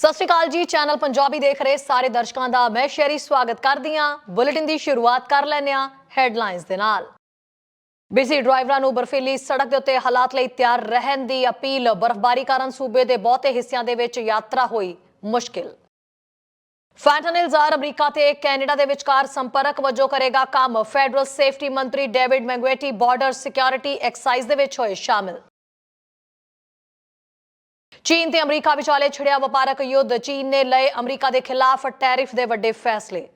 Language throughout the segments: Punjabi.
ਸਤਿ ਸ਼੍ਰੀ ਅਕਾਲ ਜੀ, ਚੈਨਲ ਪੰਜਾਬੀ ਦੇਖ ਰਹੇ ਸਾਰੇ ਦਰਸ਼ਕਾਂ ਦਾ ਮੈਂ ਸ਼ੈਰੀ ਸਵਾਗਤ ਕਰਦੀ ਹਾਂ। ਬੁਲੇਟਿਨ ਦੀ ਸ਼ੁਰੂਆਤ ਕਰ ਲੈਂਦੇ ਹਾਂ ਹੈਡਲਾਈਨਸ ਦੇ ਨਾਲ। ਬਿਜ਼ੀ ਡਰਾਈਵਰਾਂ ਨੂੰ ਬਰਫੀਲੀ ਸੜਕ ਦੇ ਉੱਤੇ ਹਾਲਾਤ ਲਈ ਤਿਆਰ ਰਹਿਣ ਦੀ ਅਪੀਲ, ਬਰਫ਼ਬਾਰੀ ਕਾਰਨ ਸੂਬੇ ਦੇ ਬਹੁਤੇ ਹਿੱਸਿਆਂ ਦੇ ਵਿੱਚ ਯਾਤਰਾ ਹੋਈ ਮੁਸ਼ਕਿਲ। ਫੈਂਟਨਿਲ ਜ਼ਾਰ ਅਮਰੀਕਾ ਤੇ ਕੈਨੇਡਾ ਦੇ ਵਿਚਕਾਰ ਸੰਪਰਕ ਵਜੋਂ ਕਰੇਗਾ ਕੰਮ। ਫੈਡਰਲ ਸੇਫਟੀ ਮੰਤਰੀ David McGuinty border security excise ਦੇ ਵਿੱਚ ਹੋਏ ਸ਼ਾਮਿਲ। ਚੀਨ ਤੇ ਅਮਰੀਕਾ ਵਿਚਾਲੇ ਛਿੜਿਆ ਵਪਾਰਕ ਯੁੱਧ, ਚੀਨ ਨੇ ਲਏ ਅਮਰੀਕਾ ਦੇ ਖਿਲਾਫ ਟੈਰਿਫ ਦੇ ਵੱਡੇ ਫੈਸਲੇ।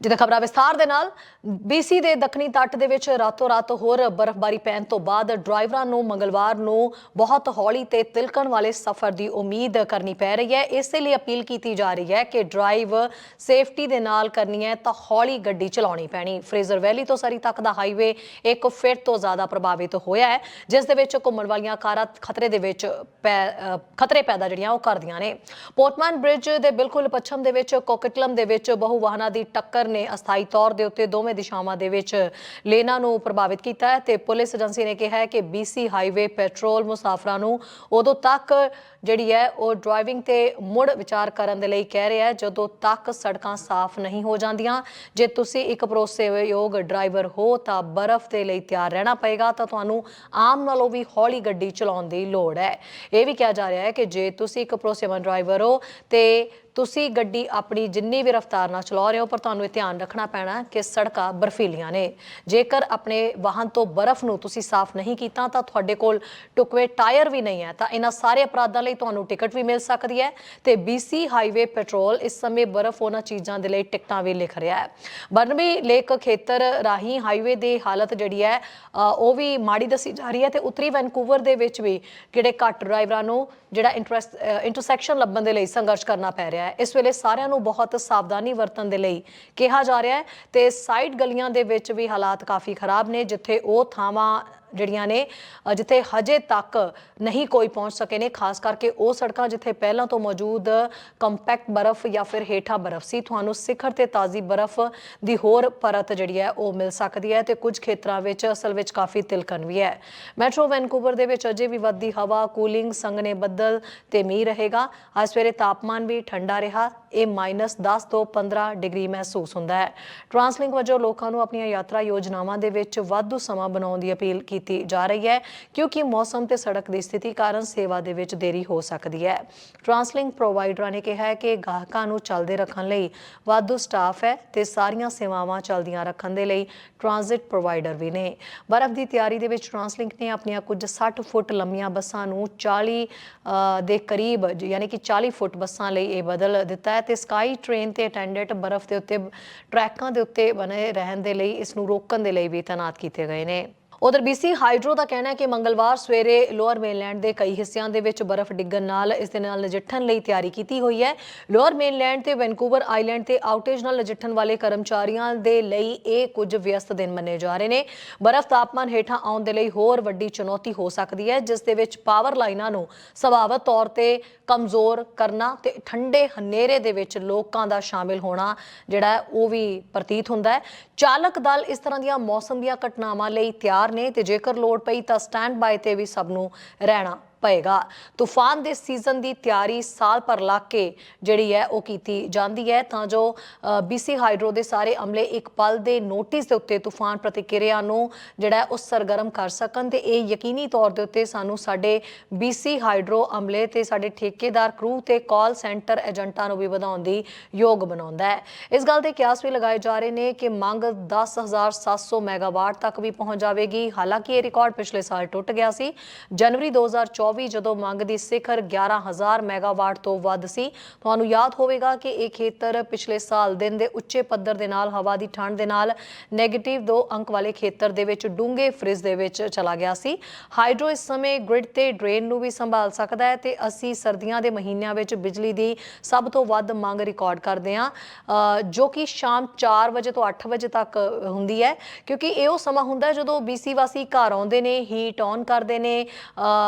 ਜਿੱਥੇ ਖਬਰਾਂ ਵਿਸਥਾਰ ਦੇ ਨਾਲ BC ਦੇ ਦੱਖਣੀ ਤੱਟ ਦੇ ਵਿੱਚ ਰਾਤੋਂ ਰਾਤ ਹੋਰ ਬਰਫ਼ਬਾਰੀ ਪੈਣ ਤੋਂ ਬਾਅਦ ਡਰਾਈਵਰਾਂ ਨੂੰ ਮੰਗਲਵਾਰ ਨੂੰ ਬਹੁਤ ਹੌਲੀ ਤੇ ਤਿਲਕਣ ਵਾਲੇ ਸਫ਼ਰ ਦੀ ਉਮੀਦ ਕਰਨੀ ਪੈ ਰਹੀ ਹੈ। ਇਸੇ ਲਈ ਅਪੀਲ ਕੀਤੀ ਜਾ ਰਹੀ ਹੈ ਕਿ ਡਰਾਈਵ ਸੇਫਟੀ ਦੇ ਨਾਲ ਕਰਨੀ ਹੈ ਤਾਂ ਹੌਲੀ ਗੱਡੀ ਚਲਾਉਣੀ ਪੈਣੀ। ਫਰੇਜ਼ਰ ਵੈਲੀ ਤੋਂ ਸਰੀ ਤੱਕ ਦਾ ਹਾਈਵੇ ਇੱਕ ਫਿਰ ਤੋਂ ਜ਼ਿਆਦਾ ਪ੍ਰਭਾਵਿਤ ਹੋਇਆ ਹੈ, ਜਿਸ ਦੇ ਵਿੱਚ ਘੁੰਮਣ ਵਾਲੀਆਂ ਕਾਰਾਂ ਖਤਰੇ ਦੇ ਵਿੱਚ ਪੈ- ਖਤਰੇ ਪੈਦਾ ਜਿਹੜੀਆਂ ਉਹ ਕਰਦੀਆਂ ਨੇ। ਪੋਰਟਮੈਨ ਬ੍ਰਿਜ ਦੇ ਬਿਲਕੁਲ ਪੱਛਮ ਦੇ ਵਿੱਚ, ਕੋਕਟਲਮ ਦੇ ਵਿੱਚ ਬਹੁ ਵਾਹਨਾਂ ਦੀ ਟੱਕਰ ਨੇ ਅਸਥਾਈ ਤੌਰ ਦੇ ਉੱਤੇ ਦੋਵੇਂ ਦਿਸ਼ਾਵਾਂ ਦੇ ਵਿੱਚ ਲੇਨਾਂ ਨੂੰ ਪ੍ਰਭਾਵਿਤ ਕੀਤਾ ਹੈ ਤੇ ਪੁਲਿਸ ਏਜੰਸੀ ਨੇ ਕਿਹਾ ਹੈ ਕਿ BC ਹਾਈਵੇ ਪੈਟਰੋਲ ਮੁਸਾਫਰਾਂ ਨੂੰ ਉਦੋਂ ਤੱਕ ਜਿਹੜੀ ਹੈ ਉਹ ਡਰਾਈਵਿੰਗ ਤੇ ਮੁੜ ਵਿਚਾਰ ਕਰਨ ਦੇ ਲਈ ਕਹਿ ਰਿਹਾ ਹੈ, ਜਦੋਂ ਤੱਕ ਸੜਕਾਂ ਸਾਫ਼ ਨਹੀਂ ਹੋ ਜਾਂਦੀਆਂ। ਜੇ ਤੁਸੀਂ ਇੱਕ ਭਰੋਸੇਯੋਗ ਡਰਾਈਵਰ ਹੋ, ਤਾਂ ਬਰਫ਼ ਦੇ ਲਈ ਤਿਆਰ ਰਹਿਣਾ ਪਏਗਾ, ਤਾਂ ਤੁਹਾਨੂੰ ਆਮ ਨਾਲੋਂ ਵੀ ਹੌਲੀ ਗੱਡੀ ਚਲਾਉਣ ਦੀ ਲੋੜ ਹੈ। ਇਹ ਵੀ ਕਿਹਾ ਜਾ ਰਿਹਾ ਹੈ ਕਿ ਜੇ ਤੁਸੀਂ ਇੱਕ ਭਰੋਸੇਮੰਦ ਡਰਾਈਵਰ ਹੋ ਤੇ ਤੁਸੀਂ ਗੱਡੀ ਆਪਣੀ ਜਿੰਨੀ ਵੀ ਰਫ਼ਤਾਰ ਨਾਲ ਚਲਾ ਰਹੇ ਹੋ, ਪਰ ਤੁਹਾਨੂੰ ਇਹ ਧਿਆਨ ਰੱਖਣਾ ਪੈਣਾ ਕਿ ਸੜਕਾਂ ਬਰਫੀਲੀਆਂ ਨੇ। ਜੇਕਰ ਆਪਣੇ ਵਾਹਨ ਤੋਂ ਬਰਫ਼ ਨੂੰ ਤੁਸੀਂ ਸਾਫ਼ ਨਹੀਂ ਕੀਤਾ, ਤਾਂ ਤੁਹਾਡੇ ਕੋਲ ਟੁਕਵੇ ਟਾਇਰ ਵੀ ਨਹੀਂ ਹੈ। ਤਾਂ ਇਹਨਾਂ ਸਾਰੇ ਅਪਰਾਧਾਂ ਲਈ ਤੁਹਾਨੂੰ ਟਿਕਟ ਵੀ ਮਿਲ ਸਕਦੀ ਹੈ ਤੇ BC ਹਾਈਵੇ ਪੈਟਰੋਲ ਇਸ ਸਮੇਂ ਬਰਫ਼ ਉਹਨਾਂ ਚੀਜ਼ਾਂ ਦੇ ਲਈ ਟਿਕਟਾਂ ਵੀ ਲਿਖ ਰਿਹਾ ਹੈ। ਬਰਨਬੀ ਲੇਕ ਖੇਤਰ ਰਾਹੀਂ ਹਾਈਵੇ ਦੀ ਹਾਲਤ ਜਿਹੜੀ ਹੈ ਉਹ ਵੀ ਮਾੜੀ ਦੱਸੀ ਜਾ ਰਹੀ ਹੈ ਤੇ ਉੱਤਰੀ ਵੈਨਕੂਵਰ ਦੇ ਵਿੱਚ ਵੀ ਕਿਹੜੇ ਘੱਟ ਡਰਾਈਵਰਾਂ ਨੂੰ ਜਿਹੜਾ ਇੰਟਰਸਟ ਇੰਟਰਸੈਕਸ਼ਨ ਲੱਭਣ ਦੇ ਲਈ ਸੰਘਰਸ਼ ਕਰਨਾ ਪੈ ਰਿਹਾ ਹੈ। ਇਸ ਵੇਲੇ ਸਾਰਿਆਂ ਨੂੰ ਬਹੁਤ ਸਾਵਧਾਨੀ ਵਰਤਣ ਦੇ ਲਈ ਕਿਹਾ ਜਾ ਰਿਹਾ ਹੈ ਤੇ ਸਾਈਡ ਗਲੀਆਂ ਦੇ ਵਿੱਚ ਵੀ ਹਾਲਾਤ ਕਾਫੀ ਖਰਾਬ ਨੇ, ਜਿੱਥੇ ਉਹ ਥਾਵਾਂ ਜਿਹੜੀਆਂ ਨੇ ਜਿੱਥੇ ਹਜੇ ਤੱਕ ਨਹੀਂ ਕੋਈ ਪਹੁੰਚ ਸਕੇ ਨੇ, ਖਾਸ ਕਰਕੇ ਉਹ ਸੜਕਾਂ ਜਿੱਥੇ ਪਹਿਲਾਂ ਤੋਂ ਮੌਜੂਦ ਕੰਪੈਕਟ ਬਰਫ਼ ਜਾਂ ਫਿਰ ਹੇਠਾਂ ਬਰਫ਼ ਸੀ, ਤੁਹਾਨੂੰ ਸਿਖਰ ਤੇ ਤਾਜ਼ੀ ਬਰਫ਼ ਦੀ ਹੋਰ ਪਰਤ ਜਿਹੜੀ ਹੈ ਉਹ ਮਿਲ ਸਕਦੀ ਹੈ ਤੇ ਕੁਝ ਖੇਤਰਾਂ ਵਿੱਚ ਅਸਲ ਵਿੱਚ ਕਾਫੀ ਤਿਲਕਣ ਵੀ ਹੈ। ਮੈਟਰੋ ਵੈਨਕੂਵਰ ਦੇ ਵਿੱਚ ਅਜੇ ਵੀ ਵੱਧਦੀ ਹਵਾ, ਕੂਲਿੰਗ ਸੰਘਣੇ ਬੱਦਲ ਤੇ ਮੀਂਹ ਰਹੇਗਾ। ਅੱਜ ਸਵੇਰੇ ਤਾਪਮਾਨ ਵੀ ਠੰਡਾ ਰਿਹਾ। ਇਹ -10 ਤੋਂ 15 ਡਿਗਰੀ ਮਹਿਸੂਸ ਹੁੰਦਾ ਹੈ। ਟਰਾਂਸਲਿੰਕ ਵਜੋਂ ਲੋਕਾਂ ਨੂੰ ਆਪਣੀਆਂ ਯਾਤਰਾ ਯੋਜਨਾਵਾਂ ਦੇ ਵਿੱਚ ਵਾਧੂ ਸਮਾਂ ਬਣਾਉਣ ਦੀ ਅਪੀਲ ਕੀਤੀ ਜਾ ਰਹੀ ਹੈ, ਕਿਉਂਕਿ ਮੌਸਮ ਤੇ ਸੜਕ ਦੀ ਸਥਿਤੀ ਕਾਰਨ ਸੇਵਾ ਦੇ ਵਿੱਚ ਦੇਰੀ ਹੋ ਸਕਦੀ ਹੈ। ਟਰਾਂਸਲਿੰਕ ਪ੍ਰੋਵਾਈਡਰਾਂ ਨੇ ਕਿਹਾ ਹੈ ਕਿ ਗਾਹਕਾਂ ਨੂੰ ਚੱਲਦੇ ਰੱਖਣ ਲਈ ਵਾਧੂ ਸਟਾਫ ਹੈ ਤੇ ਸਾਰੀਆਂ ਸੇਵਾਵਾਂ ਚੱਲਦੀਆਂ ਰੱਖਣ ਦੇ ਲਈ ਟ੍ਰਾਂਜ਼ਿਟ ਪ੍ਰੋਵਾਈਡਰ ਵੀ ਨੇ। ਬਰਫ਼ ਦੀ ਤਿਆਰੀ ਦੇ ਵਿੱਚ ਟਰਾਂਸਲਿੰਕ ਨੇ ਆਪਣੀਆਂ ਕੁਝ 60 ਫੁੱਟ ਲੰਮੀਆਂ ਬੱਸਾਂ ਨੂੰ 40 ਦੇ ਕਰੀਬ ਯਾਨੀ ਕਿ 40 ਫੁੱਟ ਬੱਸਾਂ ਲਈ ਇਹ ਬਦਲ ਦਿੱਤਾ ਹੈ। ਤੇ ਸਕਾਈ ਟ੍ਰੇਨ ਤੇ ਅਟੈਂਡੈਂਟ ਬਰਫ਼ ਦੇ ਉੱਤੇ, ਟਰੈਕਾਂ ਦੇ ਉੱਤੇ ਬਣੇ ਰਹਿਣ ਦੇ ਲਈ, ਇਸ ਨੂੰ ਰੋਕਣ ਦੇ ਲਈ ਵੀ ਤਾਇਨਾਤ ਕੀਤੇ ਗਏ ਨੇ। ਉਧਰ BC ਹਾਈਡਰੋ ਦਾ ਕਹਿਣਾ ਹੈ ਕਿ ਮੰਗਲਵਾਰ ਸਵੇਰੇ ਲੋਅਰ ਮੇਨਲੈਂਡ ਦੇ ਕਈ ਹਿੱਸਿਆਂ ਦੇ ਵਿੱਚ ਬਰਫ਼ ਡਿੱਗਣ ਨਾਲ ਇਸ ਦੇ ਨਾਲ ਨਜਿੱਠਣ ਲਈ ਤਿਆਰੀ ਕੀਤੀ ਹੋਈ ਹੈ। ਲੋਅਰ ਮੇਨਲੈਂਡ ਤੇ ਵੈਨਕੂਵਰ ਆਈਲੈਂਡ ਤੇ ਆਊਟੇਜ ਨਾਲ ਨਜਿੱਠਣ ਵਾਲੇ ਕਰਮਚਾਰੀਆਂ ਦੇ ਲਈ ਇਹ ਕੁਝ ਵਿਅਸਤ ਦਿਨ ਮੰਨੇ ਜਾ ਰਹੇ ਨੇ। ਬਰਫ਼ ਤਾਪਮਾਨ ਹੇਠਾਂ ਆਉਣ ਦੇ ਲਈ ਹੋਰ ਵੱਡੀ ਚੁਣੌਤੀ ਹੋ ਸਕਦੀ ਹੈ, ਜਿਸ ਦੇ ਵਿੱਚ ਪਾਵਰ ਲਾਈਨਾਂ ਨੂੰ ਸੁਭਾਵਿਕ ਤੌਰ ਤੇ ਕਮਜ਼ੋਰ ਕਰਨਾ ਤੇ ਠੰਡੇ ਹਨੇਰੇ ਦੇ ਵਿੱਚ ਲੋਕਾਂ ਦਾ ਸ਼ਾਮਿਲ ਹੋਣਾ ਜਿਹੜਾ ਉਹ ਵੀ ਪ੍ਰਤੀਤ ਹੁੰਦਾ ਹੈ। ਚਾਲਕ ਦਲ ਇਸ ਤਰ੍ਹਾਂ ਦੀਆਂ ਮੌਸਮ ਦੀਆਂ ਘਟਨਾਵਾਂ ਲਈ ਤਿਆਰ ਨੇ ਤੇ ਜੇਕਰ ਲੋੜ ਪਈ ਤਾਂ ਸਟੈਂਡ ਬਾਈ ਤੇ ਵੀ ਸਭ ਨੂੰ ਰਹਿਣਾ ਪਏਗਾ। ਤੂਫਾਨ ਦੇ ਸੀਜ਼ਨ ਦੀ ਤਿਆਰੀ ਸਾਲ ਭਰ ਲਾ ਕੇ ਜਿਹੜੀ ਹੈ ਉਹ ਕੀਤੀ ਜਾਂਦੀ ਹੈ। ਤਾਂ ਜੋ BC ਹਾਈਡਰੋ ਦੇ ਸਾਰੇ ਅਮਲੇ ਇੱਕ ਪਲ ਦੇ ਨੋਟਿਸ ਦੇ ਉੱਤੇ ਤੂਫਾਨ ਪ੍ਰਤੀਕਿਰਿਆ ਨੂੰ ਜਿਹੜਾ ਉਹ ਸਰਗਰਮ ਕਰ ਸਕਣ ਤੇ ਇਹ ਯਕੀਨੀ ਤੌਰ ਦੇ ਉੱਤੇ ਸਾਨੂੰ ਸਾਡੇ BC ਹਾਈਡਰੋ ਅਮਲੇ ਤੇ ਸਾਡੇ ਠੇਕੇਦਾਰ ਕਰੂ ਤੇ ਕਾਲ ਸੈਂਟਰ ਏਜੰਟਾਂ ਨੂੰ ਵੀ ਵਧਾਉਣ ਦੀ ਯੋਗ ਬਣਾਉਂਦਾ ਹੈ। ਇਸ ਗੱਲ ਦੇ ਕਿਆਸ ਵੀ ਲਗਾਏ ਜਾ ਰਹੇ ਨੇ ਕਿ ਮੰਗ 10700 ਮੈਗਾਵਾਟ ਤੱਕ ਵੀ ਪਹੁੰਚ ਜਾਵੇਗੀ। ਹਾਲਾਂਕਿ ਇਹ ਰਿਕਾਰਡ ਪਿਛਲੇ ਸਾਲ ਟੁੱਟ ਗਿਆ ਸੀ। ਜਨਵਰੀ 2024 ਜਦੋਂ ਮੰਗ ਦੀ ਸਿਖਰ 11000 ਮੈਗਾਵਾਟ ਤੋਂ ਵੱਧ ਸੀ, ਤੁਹਾਨੂੰ ਯਾਦ ਹੋਵੇਗਾ ਕਿ ਇਹ ਖੇਤਰ ਪਿਛਲੇ ਸਾਲ ਦਿਨ ਦੇ ਉੱਚੇ ਪੱਧਰ ਦੇ ਨਾਲ, ਹਵਾ ਦੀ ਠੰਡ ਦੇ ਨਾਲ 네ਗੇਟਿਵ 2 ਅੰਕ ਵਾਲੇ ਖੇਤਰ ਦੇ ਵਿੱਚ ਡੂੰਘੇ ਫ੍ਰਿਜ ਦੇ ਵਿੱਚ ਚਲਾ ਗਿਆ ਸੀ। ਹਾਈਡਰੋ ਇਸ ਸਮੇਂ ਗ੍ਰਿਡ ਤੇ ਡਰੇਨ ਨੂੰ ਵੀ ਸੰਭਾਲ ਸਕਦਾ ਹੈ ਤੇ ਅਸੀਂ ਸਰਦੀਆਂ ਦੇ ਮਹੀਨਿਆਂ ਵਿੱਚ ਬਿਜਲੀ ਦੀ ਸਭ ਤੋਂ ਵੱਧ ਮੰਗ ਰਿਕਾਰਡ ਕਰਦੇ ਹਾਂ। ਜੋ ਕਿ ਸ਼ਾਮ 4 ਵਜੇ ਤੋਂ 8 ਵਜੇ ਤੱਕ ਹੁੰਦੀ ਹੈ, ਕਿਉਂਕਿ ਇਹ ਉਹ ਸਮਾਂ ਹੁੰਦਾ ਹੈ ਜਦੋਂ BC ਵਾਸੀ ਘਰ ਆਉਂਦੇ ਨੇ ਹੀਟ ਔਨ ਕਰਦੇ ਨੇ